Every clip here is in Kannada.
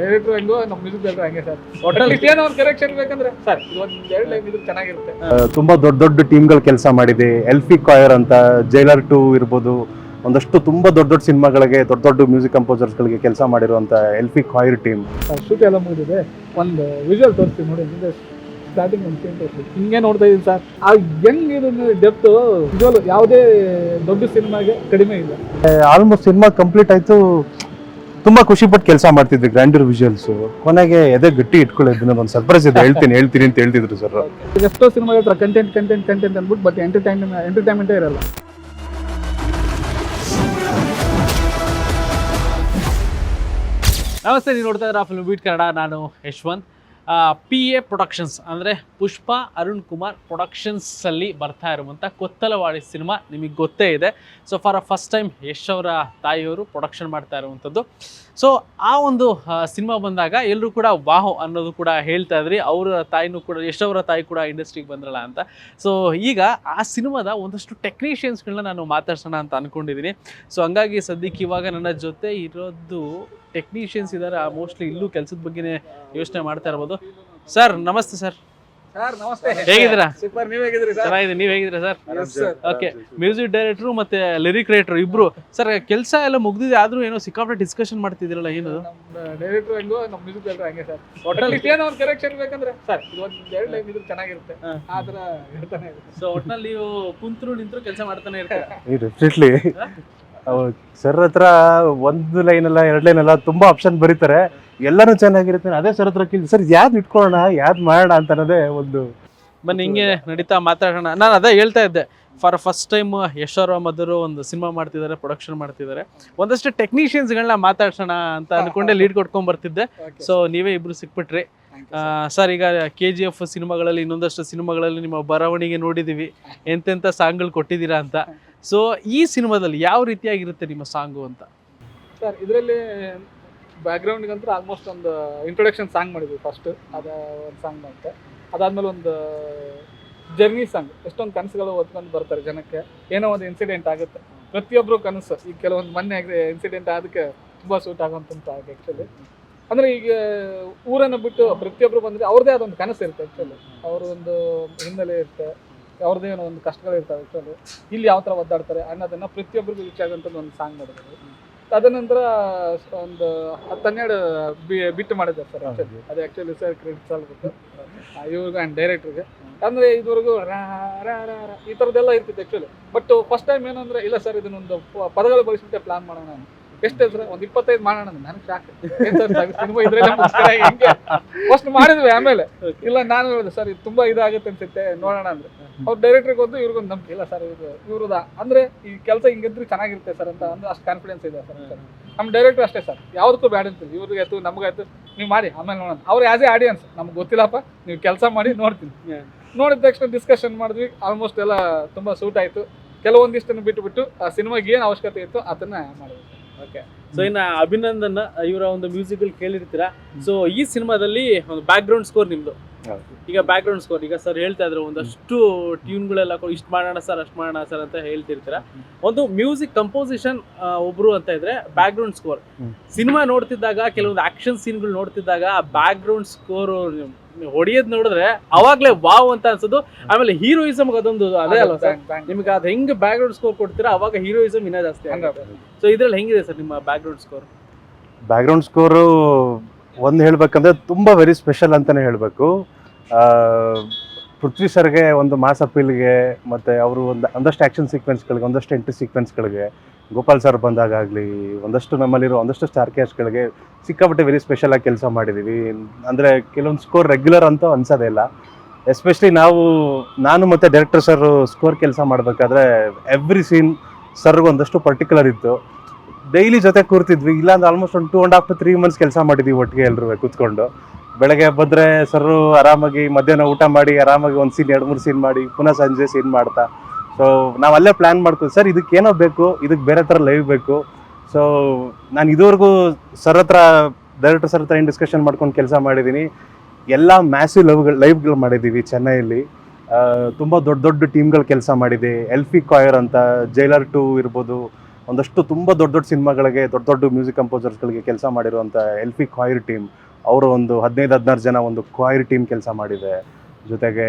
ಡೈರೆಕ್ಟರ್ ಹೆಂಗೋ ನಮ್ಮ ಮ್ಯೂಸಿಕ್ ಡೈರೆಕ್ಟರ್ ಹಂಗೆ ಸರ್. ಒಟ್ಟಲ್ಲಿ ಏನೋ ಒಂದು ಕರೆಕ್ಷನ್ ಬೇಕಂದ್ರೆ ಸರ್ ಒಂದು ಎರಡು ಲೈನ್ ಇದ್ರೆ ಚೆನ್ನಾಗಿರುತ್ತೆ. ತುಂಬಾ ದೊಡ್ಡ ದೊಡ್ಡ ಟೀಮ್ಗಳು ಕೆಲಸ ಮಾಡಿದೆ. ಎಲ್ಫಿ ಕಾಯರ್ ಅಂತ ಜೈಲರ್ ಟು ಇರ್ಬೋದು. ಒಂದಷ್ಟು ತುಂಬಾ ದೊಡ್ಡ ದೊಡ್ಡ ಸಿನಿಮಾಗಳಿಗೆ ದೊಡ್ಡ ದೊಡ್ಡ ಮ್ಯೂಸಿಕ್ ಕಂಪೋಸರ್ಸ್ಗಳಿಗೆ ಕೆಲಸ ಮಾಡಿರುವಂತ ಎಲ್ಫಿ ಕಾಯರ್ ಟೀಮ್ ಶೂಟ್ ಎಲ್ಲ ಮುಗಿದಿದೆ. ಒಂದು ವಿಜುವಲ್ ತೋರಿಸ್ತೀವಿ ನೋಡಿ ಹಿಂಗೇ ಸ್ಟಾರ್ಟಿಂಗ್ ಒಂದು ಸೀನ್ ತೋರಿಸ್ತೀವಿ ಹಿಂಗೆ ನೋಡ್ತಾ ಇದ್ದೀನಿ ಸರ್. ಆ ಹೆಂಗ್ ಇದನ್ನ ಡೆಪ್ತ್ ವಿಜುವಲ್ ಯಾವುದೇ ದೊಡ್ಡ ಸಿನಿಮಾಗೆ ಕಡಿಮೆ ಇಲ್ಲ. ಆಲ್ಮೋಸ್ಟ್ ಸಿನಿಮಾ ಕಂಪ್ಲೀಟ್ ಆಯ್ತು. ತುಂಬಾ ಖುಷಿ ಪಟ್ಟು ಕೆಲಸ ಮಾಡ್ತಿದ್ರು ಗ್ರ್ಯಾಂಡರ್ ವಿಜುವಲ್ಸ್ ಕೊನೆಗೆ ಎದೆ ಗಟ್ಟಿ ಇಟ್ಕೊಳ್ಳೋದು ಒಂದು ಸರ್ಪ್ರೈಸ್ ಇದೆ. ಹೇಳ್ತೀನಿ ಹೇಳ್ತೀನಿ ಅಂತ ಹೇಳ್ತಿದ್ರು ಸರ್ ಎಷ್ಟೋ ಸಿನಿಮಾ ಹೇಳ್ತಾರೆ ಕಂಟೆಂಟ್ ಕಂಟೆಂಟ್ ಕಂಟೆಂಟ್ ಅಂದ್ಬಿಟ್ಟು ಬಟ್ ಎಂಟರ್ಟೈನ್ಮೆಂಟ್ ಎಂಟರ್ಟೈನ್ಮೆಂಟೇ ಇರಲ್ಲ. ನಮಸ್ತೆ ನೀವು ನೋಡ್ತಾ ಇದ್ದೀರಾ ಫಿಲ್ಮ್ ಬೀಟ್ ಕನ್ನಡ ನಾನು ಯಶವಂತ್. ಪಿ ಎ ಪ್ರೊಡಕ್ಷನ್ಸ್ ಅಂದರೆ ಪುಷ್ಪ ಅರುಣ್ ಕುಮಾರ್ ಪ್ರೊಡಕ್ಷನ್ಸಲ್ಲಿ ಬರ್ತಾ ಇರುವಂಥ ಕೊತ್ತಲವಾಡಿ ಸಿನಿಮಾ ನಿಮಗೆ ಗೊತ್ತೇ ಇದೆ. So for a first time Yash ಅವರ ತಾಯಿಯವರು ಪ್ರೊಡಕ್ಷನ್ ಮಾಡ್ತಾ ಇರುವಂಥದ್ದು ಸೊ ಆ ಒಂದು ಸಿನಿಮಾ ಬಂದಾಗ ಎಲ್ಲರೂ ಕೂಡ ವಾಹ್ ಅನ್ನೋದು ಕೂಡ ಹೇಳ್ತಾ ಇದ್ರಿ. ಅವರ ತಾಯಿನೂ ಕೂಡ ಎಷ್ಟವರ ತಾಯಿ ಕೂಡ ಇಂಡಸ್ಟ್ರಿಗೆ ಬಂದ್ರಲ್ಲ ಅಂತ. ಸೊ ಈಗ ಆ ಸಿನಿಮಾದ ಒಂದಷ್ಟು ಟೆಕ್ನಿಷಿಯನ್ಸ್ಗಳನ್ನ ನಾನು ಮಾತಾಡ್ಸೋಣ ಅಂತ ಅಂದ್ಕೊಂಡಿದ್ದೀನಿ ಸೊ ಹಂಗಾಗಿ ಸದ್ಯಕ್ಕೆ ಇವಾಗ ನನ್ನ ಜೊತೆ ಇರೋದು ಟೆಕ್ನಿಷಿಯನ್ಸ್ ಇದ್ದಾರೆ ಮೋಸ್ಟ್ಲಿ ಇಲ್ಲೂ ಕೆಲಸದ ಬಗ್ಗೆನೇ ಯೋಚನೆ ಮಾಡ್ತಾ ಇರ್ಬೋದು. ಸರ್ ನಮಸ್ತೆ ಸರ್ ಸರ್ ನಮಸ್ತೆ. ಹೇಗಿದ್ದೀರಾ? ಸೂಪರ್ ನೀವು ಹೇಗಿದ್ರಿ ಸರ್? ಚೆನ್ನಾಗಿದೆ ನೀವು ಹೇಗಿದ್ದೀರಾ ಸರ್? ಓಕೆ ಮ್ಯೂಸಿಕ್ ಡೈರೆಕ್ಟರ್ ಮತ್ತೆ ಲಿರಿಕ್ ರೈಟರ್ ಇಬ್ರು. ಸರ್ ಕೆಲಸ ಎಲ್ಲ ಮುಗ್ದಿದೆ ಆದ್ರೂ ಏನೋ ಸಿಕ್ಕಾಪಟ್ಟೆ ಡಿಸ್ಕಷನ್ ಮಾಡ್ತಿದಿರಲ್ಲ ಏನು ನಮ್ಮ ಡೈರೆಕ್ಟರ್ ಹೆಂಗೋ ನಮ್ಮ ಮ್ಯೂಸಿಕ್ ಡೈರೆಕ್ಟರ್ ಹಂಗೆ ಸರ್? ಒಟ್ಟಲ್ಲಿ ಏನೋ ಒಂದು ಕರೆಕ್ಷನ್ ಬೇಕಂದ್ರೆ ಸರ್ ಒಂದು ಎರಡು ಲೈನ್ ಇದ್ರೆ ಚೆನ್ನಾಗಿರುತ್ತೆ. ಆ ಥರ ಹೇಳ್ತಾನೆ ಸೊ ಒಟ್ನಲ್ಲಿ ನೀವು ಕುಂತ್ರು ನಿಂತ್ರು ಕೆಲಸ ಮಾಡ್ತಾನೆ ಇರ್ತೀರಾ? ಡೆಫಿನೆಟ್ಲಿ ಸರ್ ಹತ್ರ ಒಂದು ಲೈನ್ ಅಲ್ಲ ಎರಡು ಲೈನ್ ಅಲ್ಲ ತುಂಬಾ ಆಪ್ಷನ್ ಬರೀತಾರೆ. ಎಲ್ಲಾನು ಚೆನ್ನಾಗಿರುತ್ತೆ. ಅದೇ ಸರ್ ಹತ್ರ ಕೇಳಿ ಸರ್ ಯಾವ್ದು ಇಟ್ಕೊಳ್ಳೋಣ ಯಾವ್ದು ಮಾಡೋಣ? ಅಂತ ಅನ್ನೋದೇ ಒಂದು ಬನ್ನಿ ಹಿಂಗೆ ನಡೀತಾ ಮಾತಾಡೋಣ. ನಾನು ಅದೇ ಹೇಳ್ತಾ ಇದ್ದೆ. ಫಾರ್ ಫಸ್ಟ್ ಟೈಮ್ ಯಶೋರ ಮಧುರು ಒಂದು ಸಿನಿಮಾ ಮಾಡ್ತಿದ್ದಾರೆ ಪ್ರೊಡಕ್ಷನ್ ಮಾಡ್ತಿದ್ದಾರೆ. ಒಂದಷ್ಟು ಟೆಕ್ನಿಷಿಯನ್ಸ್ಗಳನ್ನ ಮಾತಾಡ್ಸೋಣ ಅಂತ ಅನ್ಕೊಂಡೆ ಲೀಡ್ ಕೊಟ್ಕೊಂಡ್ ಬರ್ತಿದ್ದೆ. ಸೊ ನೀವೇ ಇಬ್ರು ಸಿಕ್ಬಿಟ್ರಿ. ಸರ್ ಈಗ ಕೆ ಜಿ ಎಫ್ ಸಿನಿಮಾಗಳಲ್ಲಿ ಇನ್ನೊಂದಷ್ಟು ಸಿನಿಮಾಗಳಲ್ಲಿ ನಿಮ್ಮ ಬರವಣಿಗೆ ನೋಡಿದ್ದೀವಿ ಎಂತೆಂಥ ಸಾಂಗ್ಗಳು ಕೊಟ್ಟಿದ್ದೀರಾ ಅಂತ. ಸೊ ಈ ಸಿನಿಮಾದಲ್ಲಿ ಯಾವ ರೀತಿಯಾಗಿರುತ್ತೆ ನಿಮ್ಮ ಸಾಂಗು ಅಂತ? ಸರ್, ಇದರಲ್ಲಿ ಬ್ಯಾಕ್ಗ್ರೌಂಡ್ಗಂತೂ ಆಲ್ಮೋಸ್ಟ್ ಒಂದು ಇಂಟ್ರೊಡಕ್ಷನ್ ಸಾಂಗ್ ಮಾಡಿದ್ವಿ ಫಸ್ಟ್ ಅದ ಒಂದು ಸಾಂಗ್ ಮಾಡುತ್ತೆ ಅದಾದ್ಮೇಲೆ ಒಂದು ಜರ್ನಿ ಸಾಂಗ್ ಎಷ್ಟೊಂದು ಕನಸುಗಳು ಓದ್ಕೊಂಡು ಬರ್ತಾರೆ ಜನಕ್ಕೆ. ಏನೋ ಒಂದು ಇನ್ಸಿಡೆಂಟ್ ಆಗುತ್ತೆ. ಪ್ರತಿಯೊಬ್ಬರು ಕನಸು. ಈಗ ಕೆಲವೊಂದು ಮೊನ್ನೆ ಇನ್ಸಿಡೆಂಟ್ ಅದಕ್ಕೆ ತುಂಬ ಸೂಟ್ ಆಗುವಂಥ ಆಗ ಆ್ಯಕ್ಚುಲಿ ಅಂದರೆ ಈಗ ಊರನ್ನು ಬಿಟ್ಟು ಪ್ರತಿಯೊಬ್ಬರು ಬಂದರೆ ಅವ್ರದ್ದೇ ಆದೊಂದು ಕನಸು ಇರುತ್ತೆ ಆ್ಯಕ್ಚುಲಿ ಒಂದು ಹಿನ್ನೆಲೆ ಇರುತ್ತೆ. ಅವ್ರದ್ದೇ ಏನೋ ಒಂದು ಕಷ್ಟಗಳು ಇರ್ತವೆ ಆ್ಯಕ್ಚುಲಿ ಇಲ್ಲಿ ಯಾವ ಥರ ಒದ್ದಾಡ್ತಾರೆ ಅನ್ನೋದನ್ನು ಪ್ರತಿಯೊಬ್ಬರಿಗೂ ರೀಚ್ ಆಗೋಂಥದ್ದು ಒಂದು ಸಾಂಗ್ ಮಾಡಿದ್ರು ತದನಂತರ ಒಂದು ಹತ್ತನ್ನೆರಡು ಬಿ ಬಿಟ್ಟು ಮಾಡಿದ್ದಾರೆ ಸರ್ ಆ್ಯಕ್ಚುಲಿ ಅದು ಆ್ಯಕ್ಚುಲಿ ಸರ್ ಕ್ರೆಡಿಟ್ಸ್ ಅಲ್ಬೇಕು ಇವ್ರಿಗೆ ಆ್ಯಂಡ್ ಡೈರೆಕ್ಟ್ರಿಗೆ ಅಂದರೆ ಇದುವರೆಗೂ ರಾ ರಾ ಈ ಥರದ್ದೆಲ್ಲ ಇರ್ತಿತ್ತು ಆ್ಯಕ್ಚುಲಿ ಬಟ್ ಫಸ್ಟ್ ಟೈಮ್ ಏನಂದ್ರೆ ಇಲ್ಲ ಸರ್ ಇದನ್ನೊಂದು ಪದಗಳು ಬಳಸಿದ್ದೆ ಪ್ಲಾನ್ ಮಾಡೋಣ. ಎಷ್ಟು ಸರ್ ಒಂದು ಇಪ್ಪತ್ತೈದು ಮಾಡೋಣ ಅಂತ. ನನಗೆ ಶಾಕ್ ಏನು ಸರ್ ಸಿನಿಮಾ ಇದ್ರಲ್ಲಿ ಹೆಂಗೆ? ಫಸ್ಟ್ ಮಾಡಿದ್ವಿ ಆಮೇಲೆ. ಇಲ್ಲ ನಾನು ಹೇಳಿದೆ ಸರ್ ಇದು ತುಂಬಾ ಇದಾಗುತ್ತೆ ಅನ್ಸುತ್ತೆ ನೋಡೋಣ ಅಂದ್ರೆ. ಅವ್ರ ಡೈರೆಕ್ಟ್ರಿಗೆ ಒಂದು ಇವ್ರಿಗೊಂದು ನಂಬಿಕೆ ಇಲ್ಲ ಸರ್ ಇದು ಇವ್ರದ. ಅಂದ್ರೆ ಈ ಕೆಲಸ ಹಿಂಗಿದ್ರೆ ಚೆನ್ನಾಗಿರುತ್ತೆ ಸರ್ ಅಂತ ಅಂದ್ರೆ ಅಷ್ಟು ಕಾನ್ಫಿಡೆನ್ಸ್ ಇದೆ ಸರ್ ನಮ್ಮ ಡೈರೆಕ್ಟರ್ ಅಷ್ಟೇ ಸರ್. ಯಾವುದಕ್ಕೂ ಬ್ಯಾಡ್ ಅಂತೀವಿ ಇವ್ರಿಗೆ ಆಯ್ತು ನಮಗಾಯ್ತು ನೀವು ಮಾಡಿ ಆಮೇಲೆ ನೋಡೋಣ. ಅವ್ರು ಆಸ್ ಎ ಆಡಿಯನ್ಸ್ ನಮ್ಗೆ ಗೊತ್ತಿಲ್ಲಪ್ಪ ನೀವು ಕೆಲಸ ಮಾಡಿ ನೋಡ್ತೀನಿ. ನೋಡಿದ ತಕ್ಷಣ ಡಿಸ್ಕಷನ್ ಮಾಡಿದ್ವಿ ಆಲ್ಮೋಸ್ಟ್ ಎಲ್ಲ ತುಂಬಾ ಸೂಟ್ ಆಯ್ತು. ಕೆಲವೊಂದಿಷ್ಟನ್ನು ಬಿಟ್ಟು ಬಿಟ್ಟು ಆ ಸಿನಿಮಾಗೆ ಏನು ಅವಶ್ಯಕತೆ ಇತ್ತು ಅದನ್ನ ಮಾಡಿದ್ವಿ. ಓಕೆ ಸೊ ಇನ್ನ ಅಭಿನಂದನ್ ಇವರ ಒಂದು ಮ್ಯೂಸಿಕಲ್ ಕೇಳಿರ್ತೀರಾ? ಸೊ ಈ ಸಿನಿಮಾದಲ್ಲಿ ಒಂದು ಬ್ಯಾಕ್ ಗ್ರೌಂಡ್ ಸ್ಕೋರ್ ನಿಮ್ದು ಈಗ ಬ್ಯಾಕ್ ಗ್ರೌಂಡ್ ಸ್ಕೋರ್ ಈಗ ಸರ್ ಹೇಳ್ತಾ ಇದ್ರು ಒಂದಷ್ಟು ಟ್ಯೂನ್ಗಳೆಲ್ಲ ಇಷ್ಟು ಮಾಡೋಣ ಸರ್ ಅಷ್ಟು ಮಾಡೋಣ ಸರ್ ಅಂತ ಹೇಳ್ತಿರ್ತೀರಾ? ಒಂದು ಮ್ಯೂಸಿಕ್ ಕಂಪೋಸಿಷನ್ ಒಬ್ರು ಅಂತ ಇದ್ರೆ ಬ್ಯಾಕ್ ಗ್ರೌಂಡ್ ಸ್ಕೋರ್. ಸಿನಿಮಾ ನೋಡ್ತಿದ್ದಾಗ ಕೆಲವೊಂದು ಆಕ್ಷನ್ ಸೀನ್ಗಳು ನೋಡ್ತಿದ್ದಾಗ ಆ ಬ್ಯಾಕ್ ಗ್ರೌಂಡ್ ಸ್ಕೋರ್ ಹೊಡಿಯೋದ್ ನೋಡಿದ್ರೆ ಅವಾಗ್ಲೇ ವಾವ್ ಅಂತ ಅನ್ಸೋದು. ಆಮೇಲೆ ಹೀರೋಯಿಸಮ್ ಅದೊಂದು ಅದೇ ಅಲ್ವಾ ಸರ್? ನಿಮ್ಗೆ ಅದು ಹೆಂಗ್ ಬ್ಯಾಕ್ ಗ್ರೌಂಡ್ ಸ್ಕೋರ್ ಕೊಡ್ತೀರಾ ಅವಾಗ ಹೀರೋಯಿಸಮ್ ಇನ್ನ ಜಾಸ್ತಿ ಆಗುತ್ತೆ. ಸೊ ಇದ್ರಲ್ಲಿ ಹೆಂಗಿದೆ ಸರ್ ನಿಮ್ಮ back ground score background score ಒಂದು ಹೇಳ್ಬೇಕಂದ್ರೆ ತುಂಬ ವೆರಿ ಸ್ಪೆಷಲ್ ಅಂತಾನೆ ಹೇಳಬೇಕು. ಪೃಥ್ವಿ ಸರ್ಗೆ ಒಂದು ಮಾಸ್ ಅಪೀಲ್ಗೆ ಮತ್ತೆ ಅವರು ಒಂದು ಒಂದಷ್ಟು ಆ್ಯಕ್ಷನ್ ಸೀಕ್ವೆನ್ಸ್ಗಳಿಗೆ ಒಂದಷ್ಟು ಎಂಟ್ರಿ ಸೀಕ್ವೆನ್ಸ್ಗಳಿಗೆ ಗೋಪಾಲ್ ಸರ್ ಬಂದಾಗಲಿ ಒಂದಷ್ಟು ನಮ್ಮಲ್ಲಿರೋ ಒಂದಷ್ಟು ಸ್ಟಾರ್ ಕ್ಯಾಸ್ಟ್ಗಳಿಗೆ ಸಿಕ್ಕಾಪಟ್ಟೆ ವೆರಿ ಸ್ಪೆಷಲಾಗಿ ಕೆಲಸ ಮಾಡಿದ್ದೀವಿ ಅಂದರೆ ಕೆಲವೊಂದು ಸ್ಕೋರ್ ರೆಗ್ಯುಲರ್ ಅಂತ ಅನ್ಸೋದೇ ಇಲ್ಲ. ಎಸ್ಪೆಷಲಿ ನಾವು, ನಾನು ಮತ್ತು ಡೈರೆಕ್ಟರ್ ಸರ್ ಸ್ಕೋರ್ ಕೆಲಸ ಮಾಡಬೇಕಾದ್ರೆ ಎವ್ರಿ ಸೀನ್ ಸರ್ಗೆ ಒಂದಷ್ಟು ಪರ್ಟಿಕ್ಯುಲರ್ ಇತ್ತು. ಡೈಲಿ ಜೊತೆ ಕೂರ್ತಿದ್ವಿ, ಇಲ್ಲಾಂದ್ರೆ ಆಲ್ಮೋಸ್ಟ್ ಒಂದು two and half to three months ಕೆಲಸ ಮಾಡಿದ್ವಿ ಒಟ್ಟಿಗೆ ಎಲ್ಲರೂ ಕೂತ್ಕೊಂಡು. ಬೆಳಗ್ಗೆ ಬಂದರೆ ಸರ್ ಆರಾಮಾಗಿ ಮಧ್ಯಾಹ್ನ ಊಟ ಮಾಡಿ, ಆರಾಮಾಗಿ ಒಂದು ಸೀನ್ ಎರಡು ಮೂರು ಸೀನ್ ಮಾಡಿ, ಪುನಃ ಸಂಜೆ ಸೀನ್ ಮಾಡ್ತಾ. ಸೊ ನಾವು ಅಲ್ಲೇ ಪ್ಲ್ಯಾನ್ ಮಾಡ್ತೀವಿ. ಸರ್ ಏನೋ ಬೇಕು, ಇದಕ್ಕೆ ಬೇರೆ ಥರ ಲೈವ್ ಬೇಕು. ಸೊ ನಾನು ಇದುವರೆಗೂ ಸರ್ ಹತ್ರ ಡೈರೆಕ್ಟರ್ ಸರ್ ಹತ್ರ ಏನು ಡಿಸ್ಕಷನ್ ಮಾಡ್ಕೊಂಡು ಕೆಲಸ ಮಾಡಿದ್ದೀನಿ ಎಲ್ಲ ಮ್ಯಾಸಿವ್ ಲವ್ಗಳು ಲೈವ್ಗಳು ಮಾಡಿದ್ದೀವಿ ಚೆನ್ನೈಯಲ್ಲಿ. ತುಂಬ ದೊಡ್ಡ ದೊಡ್ಡ ಟೀಮ್ಗಳು ಕೆಲಸ ಮಾಡಿದೆ. ಎಲ್ಫಿ ಕಾಯರ್ ಅಂತ, ಜೈಲರ್ ಟು ಇರ್ಬೋದು. ಒಂದಷ್ಟು ತುಂಬ ದೊಡ್ಡ ದೊಡ್ಡ ಸಿನಿಮಾಗಳಿಗೆ, ದೊಡ್ಡ ದೊಡ್ಡ ಮ್ಯೂಸಿಕ್ ಕಂಪೋಸರ್ಸ್ಗಳಿಗೆ ಕೆಲಸ ಮಾಡಿರುವಂಥ ಎಲ್ಫಿ ಕ್ವಾಯಿರ್ ಟೀಮ್. ಅವರು ಒಂದು ಹದಿನೈದು ಹದಿನಾರು ಜನ ಒಂದು ಕ್ವಾಯರ್ ಟೀಮ್ ಕೆಲಸ ಮಾಡಿದೆ. ಜೊತೆಗೆ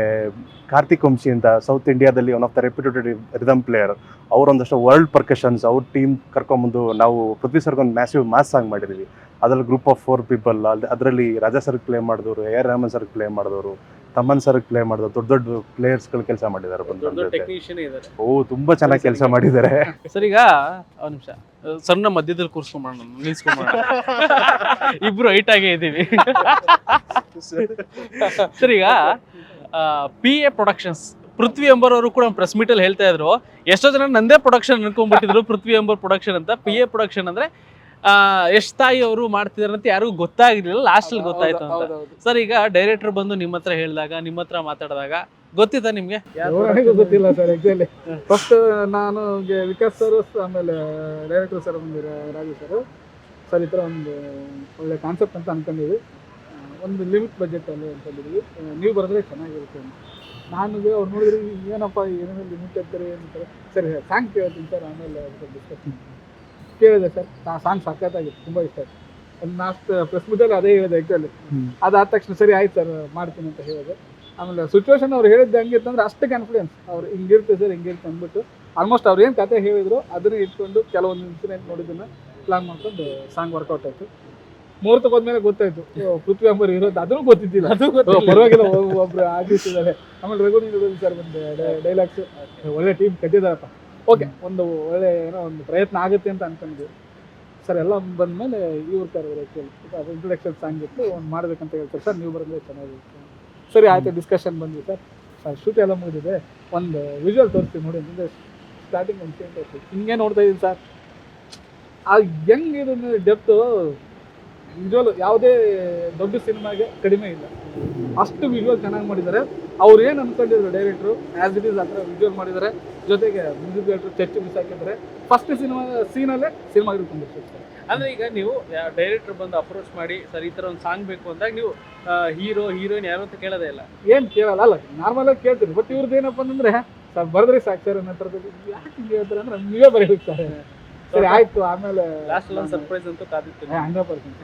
ಕಾರ್ತಿಕ್ ವಂಶಿ ಅಂತ ಸೌತ್ ಇಂಡಿಯಾದಲ್ಲಿ one of the reputed rhythm player ಅವರೊಂದಷ್ಟು world percussions ಅವ್ರ ಟೀಮ್ ಕರ್ಕೊಂಬಂದು ನಾವು ಪೃಥ್ವಿ ಸರ್ಗೆ ಒಂದು ಮ್ಯಾಸಿವ್ ಮಾಸ್ ಸಾಂಗ್ ಮಾಡಿದ್ದೀವಿ ಅದರಲ್ಲಿ ಗ್ರೂಪ್ ಆಫ್ ಫೋರ್ ಪೀಪಲ್ ಅಲ್ಲಿ ಅದರಲ್ಲಿ ರಾಜಾ ಸರ್ಗೆ ಪ್ಲೇ ಮಾಡಿದವರು ಎ ಆರ್ ರಹಮನ್ ಸರ್ಗೆ ಪ್ಲೇ ಮಾಡಿದವರು ತಮ್ಮನ್ ಸರ್ಗೆ ಪ್ಲೇ ಮಾಡಿದವರು ದೊಡ್ಡ ದೊಡ್ಡ ಪ್ಲೇಯರ್ಸ್ಗಳು ಕೆಲಸ ಮಾಡಿದ್ದಾರೆ ಬಂದು ಓ ತುಂಬಾ ಚೆನ್ನಾಗಿ ಕೆಲಸ ಮಾಡಿದ್ದಾರೆ. ಸರ್ ಈಗ ಒಂದು ನಿಮಿಷ. ಸಣ್ಣ ಮಧ್ಯದಲ್ಲಿ ನಿಲ್ಸ್ಕೊಂಬೋಣ ಇಬ್ರು ಹೈಟ್ ಆಗೇ ಇದ್ದೀವಿ. ಸರ್ ಈಗ ಪಿ ಎ ಪ್ರೊಡಕ್ಷನ್ಸ್ ಪೃಥ್ವಿ ಎಂಬರವರು ಕೂಡ ಪ್ರೆಸ್ ಮೀಟಲ್ಲಿ ಹೇಳ್ತಾ ಇದ್ರು. ಎಷ್ಟೋ ಜನ ನಂದೇ ಪ್ರೊಡಕ್ಷನ್ ಅನ್ಕೊಂಡ್ಬಿಟ್ಟಿದ್ರು ಪೃಥ್ವಿ ಎಂಬರ್ ಪ್ರೊಡಕ್ಷನ್ ಅಂತ. ಪಿ ಎ ಪ್ರೊಡಕ್ಷನ್ ಅಂದ್ರೆ ಆ, ಯಶ್ ತಾಯಿ ಅವರು ಮಾಡ್ತಿದಾರೆ ಅಂತ ಯಾರಿಗೂ ಗೊತ್ತಾಗಿರ್ಲಿಲ್ಲ. ಲಾಸ್ಟಲ್ಲಿ ಗೊತ್ತಾಯ್ತು ಅಂತ. ಸರ್ ಈಗ ಡೈರೆಕ್ಟರ್ ಬಂದು ನಿಮ್ಮ ಹತ್ರ ಹೇಳಿದಾಗ ನಿಮ್ಮ ಹತ್ರ ಮಾತಾಡಿದಾಗ ಗೊತ್ತಿತ್ತಾ ನಿಮ್ಗೆ? ಗೊತ್ತಿಲ್ಲ ಸರ್ ಆಕ್ಚುಲಿ ಫಸ್ಟ್ ನಾನು ಗೆ- ವಿಕಾಸ್ ಸರ್ ಆಮೇಲೆ ಡೈರೆಕ್ಟರ್ ಸರ್ ಬಂದಿರೋ ರಾಜು ಸರ್ ಸರ್ ಈ ಥರ ಒಂದು ಒಳ್ಳೆ ಕಾನ್ಸೆಪ್ಟ್ ಅಂತ ಅನ್ಕೊಂಡಿದ್ವಿ. ಒಂದು ಲಿಮಿಟ್ ಬಜೆಟ್ ಅಲ್ಲಿ ಹೇಳಿದ್ವಿ. ನೀವು ಬರೆದ್ರೆ ಚೆನ್ನಾಗಿರುತ್ತೆ ಅಂತ. ನಾನು ಅವ್ರು ನೋಡಿದ್ರೆ ಏನಪ್ಪ ಏನೇನು ಲಿಮಿಟ್ ಅಂತಾರೆ ಏನಂತಾರೆ ಸರಿ ಸಾಂಗ್ ಕೇಳ್ತೀನಿ ಸರ್ ಆಮೇಲೆ ಡಿಸ್ಕಸ್ ಕೇಳಿದೆ ಸರ್. ಆ ಸಾಂಗ್ ಸಖತ್ತಾಗಿತ್ತು ತುಂಬ ಇಷ್ಟ ಆಯ್ತು. ಒಂದು ನಾಸ್ಟ್ ಪ್ರೆಸ್ ಮೀಟಲ್ಲಿ ಅದೇ ಹೇಳಿದೆ ಆ್ಯಕ್ಚುಲಿ. ಅದಾದ ತಕ್ಷಣ ಸರಿ ಆಯ್ತು ಸರ್ ಮಾಡ್ತೀನಿ ಅಂತ ಹೇಳಿದೆ. ಆಮೇಲೆ ಸಿಚುವೇಶನ್ ಅವ್ರು ಹೇಳಿದ್ದು ಹಂಗೆ ಅಂದ್ರೆ ಅಷ್ಟು ಕಾನ್ಫಿಡೆನ್ಸ್ ಅವ್ರು ಹಿಂಗಿರುತ್ತೆ ಸರ್ ಹಿಂಗಿರುತ್ತೆ ಅಂದ್ಬಿಟ್ಟು ಆಲ್ಮೋಸ್ಟ್ ಅವ್ರು ಏನು ಕತೆ ಹೇಳಿದ್ರು ಅದನ್ನ ಇಟ್ಕೊಂಡು ಕೆಲವೊಂದು ಇನ್ಸಿಡೆಂಟ್ ನೋಡಿದ್ದನ್ನು ಪ್ಲಾನ್ ಮಾಡ್ಕೊಂಡು ಸಾಂಗ್ ವರ್ಕೌಟ್ ಆಯ್ತು. ಮುಹೂರ್ತ ಹೋದ್ಮೇಲೆ ಗೊತ್ತಾಯ್ತು. ಪೃಥ್ವಿ ಅಂಬರ್ ಇರೋದು ಅದನ್ನು ಗೊತ್ತಿದ್ದಿಲ್ಲ. ಅದು ಪರವಾಗಿಲ್ಲ ಒಬ್ರು ಆಗಿರ್ತಿದ್ದಾರೆ. ಆಮೇಲೆ ರಘುನಿ ಸರ್ ಒಂದು ಡೈಲಾಗ್ಸ್. ಒಳ್ಳೆ ಟೀಮ್ ಕಟ್ಟಿದಾರಪ್ಪ. ಓಕೆ ಒಂದು ಒಳ್ಳೆ ಏನೋ ಒಂದು ಪ್ರಯತ್ನ ಆಗುತ್ತೆ ಅಂತ ಅನ್ಕೊಂಡಿದ್ವಿ ಸರ್ ಎಲ್ಲ ಬಂದ್ಮೇಲೆ ಇವ್ರ ಇವ್ರು ಆ್ಯಕ್ಚುಲಿ ಅದು ಇಂಟ್ರೊಡಕ್ಷನ್ ಸಾಂಗ್ ಇತ್ತು ಒಂದು ಮಾಡ್ಬೇಕಂತ ಹೇಳ್ತಾರೆ. ಸರ್ ನೀವು ಬರೋದೇ ಚೆನ್ನಾಗಿರುತ್ತೆ ಸರಿ ಆಯ್ತು ಡಿಸ್ಕಷನ್ ಬಂದ್ವಿ ಸರ್. ಸರ್ ಶೂಟ್ ಎಲ್ಲ ಮುಗಿದಿದೆ. ಒಂದು ವಿಜುವಲ್ ತೋರಿಸ್ತೀವಿ ನೋಡಿ ಅಂದರೆ ಸ್ಟಾರ್ಟಿಂಗ್ ಒಂದು ಸೀನ್ ತೋರಿಸ್ತೀವಿ ಹಿಂಗೆ ನೋಡ್ತಾ ಇದ್ದೀನಿ ಸರ್. ಆ ಹೆಂಗೆ ಇದನ್ನು ಡೆಪ್ತು ವಿಜುವಲ್ ಯಾವುದೇ ದೊಡ್ಡ ಸಿನಿಮಾಗೆ ಕಡಿಮೆ ಇಲ್ಲ. ಅಷ್ಟು ವಿಜುವಲ್ ಚೆನ್ನಾಗಿ ಮಾಡಿದ್ದಾರೆ. ಅವ್ರು ಏನು ಅನ್ಕೊಂಡಿದ್ರು ಡೈರೆಕ್ಟ್ರು ಆ್ಯಸ್ ಇಟ್ ಈಸ್ ಆ ಥರ ವಿಜುವಲ್ ಮಾಡಿದ್ದಾರೆ. ಜೊತೆಗೆ ಮ್ಯೂಸಿಕ್ ಡೈರೆಕ್ಟ್ರು ಚರ್ಚೆ ಮಿಸ್ ಹಾಕಿದ್ದಾರೆ ಫಸ್ಟ್ ಸಿನಿಮಾ ಸೀನಲ್ಲೇ ಸಿನಿಮಾ ಹಿಡ್ಕೊಂಡಿರ್ತಾರೆ ಅಂದರೆ ಅಂದ್ರೆ ಈಗ ನೀವು ಡೈರೆಕ್ಟ್ರ್ ಬಂದು ಅಪ್ರೋಚ್ ಮಾಡಿ ಸರ್ ಈ ಥರ ಒಂದು ಸಾಂಗ್ ಬೇಕು ಅಂದಾಗ ನೀವು ಹೀರೋ ಹೀರೋಯಿನ್ ಯಾರು ಅಂತ ಕೇಳೋದೇ ಇಲ್ಲ. ಏನು ಕೇಳಲ್ಲ ಅಲ್ಲ ನಾರ್ಮಲಾಗಿ ಕೇಳ್ತೀರಿ. ಬಟ್ ಇವ್ರದ್ದು ಏನಪ್ಪ ಅಂದ್ರೆ ಸರ್ ಬರೆದ್ರೆ ಸಾಕ್ತಾರೆ ನನ್ನ ಹತ್ರದಲ್ಲಿ ಯಾಕೆ ಹಿಂಗೆ ಹೇಳ್ತಾರೆ? ಅಂದ್ರೆ ನೀವೇ ಬರೀಬೇಕು ಸರ್ ಆಯ್ತು ಆಮೇಲೆ ಲಾಸ್ಟ್ ಒಂದು ಸರ್ಪ್ರೈಸ್ ಅಂತೂ ಕಾದಿತ್ತು ಹಂಡ್ರೆಡ್ ಪರ್ಸೆಂಟ್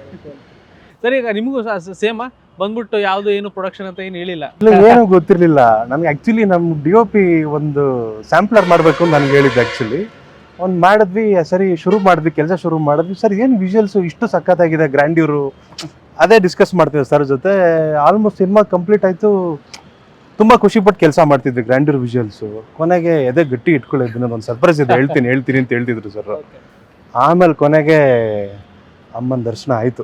ಸರ್ ಈಗ ನಿಮಗೂ ಸೇಮ ಬಂದ್ಬಿಟ್ಟು ಯಾವುದು ಏನು ಪ್ರೊಡಕ್ಷನ್ ಅಂತ ಏನು ಹೇಳಿಲ್ಲ? ಏನು ಏನೂ ಗೊತ್ತಿರಲಿಲ್ಲ. ನನಗೆ ಆ್ಯಕ್ಚುಲಿ ನಮ್ಮ ಡಿ ಒ ಪಿ ಒಂದು ಸ್ಯಾಂಪ್ಲರ್ ಮಾಡಬೇಕು ಅಂತ ನನಗೆ ಹೇಳಿದ್ದು ಆ್ಯಕ್ಚುಲಿ ಒಂದು ಮಾಡಿದ್ವಿ ಸರಿ ಶುರು ಮಾಡಿದ್ವಿ ಕೆಲಸ ಶುರು ಮಾಡಿದ್ವಿ. ಸರ್ ಏನು ವಿಜುವಲ್ಸು ಇಷ್ಟು ಸಖತ್ತಾಗಿದೆ ಗ್ರ್ಯಾಂಡ್ಯೂರು ಅದೇ ಡಿಸ್ಕಸ್ ಮಾಡ್ತೀವಿ ಸರ್ ಜೊತೆ. ಆಲ್ಮೋಸ್ಟ್ ಸಿನಿಮಾ ಕಂಪ್ಲೀಟ್ ಆಯಿತು. ತುಂಬ ಖುಷಿಪಟ್ಟು ಕೆಲಸ ಮಾಡ್ತಿದ್ವಿ ಗ್ರ್ಯಾಂಡರ್ ವಿಜುವಲ್ಸ್ ಕೊನೆಗೆ ಎದೆ ಗಟ್ಟಿ ಇಟ್ಕೊಳ್ಳೋದು ಒಂದು ಸರ್ಪ್ರೈಸ್ ಇದೆ. ಹೇಳ್ತೀನಿ ಹೇಳ್ತೀನಿ ಅಂತ ಹೇಳ್ತಿದ್ರು ಸರ್ ಆಮೇಲೆ ಕೊನೆಗೆ ಅಮ್ಮನ ದರ್ಶನ ಆಯಿತು.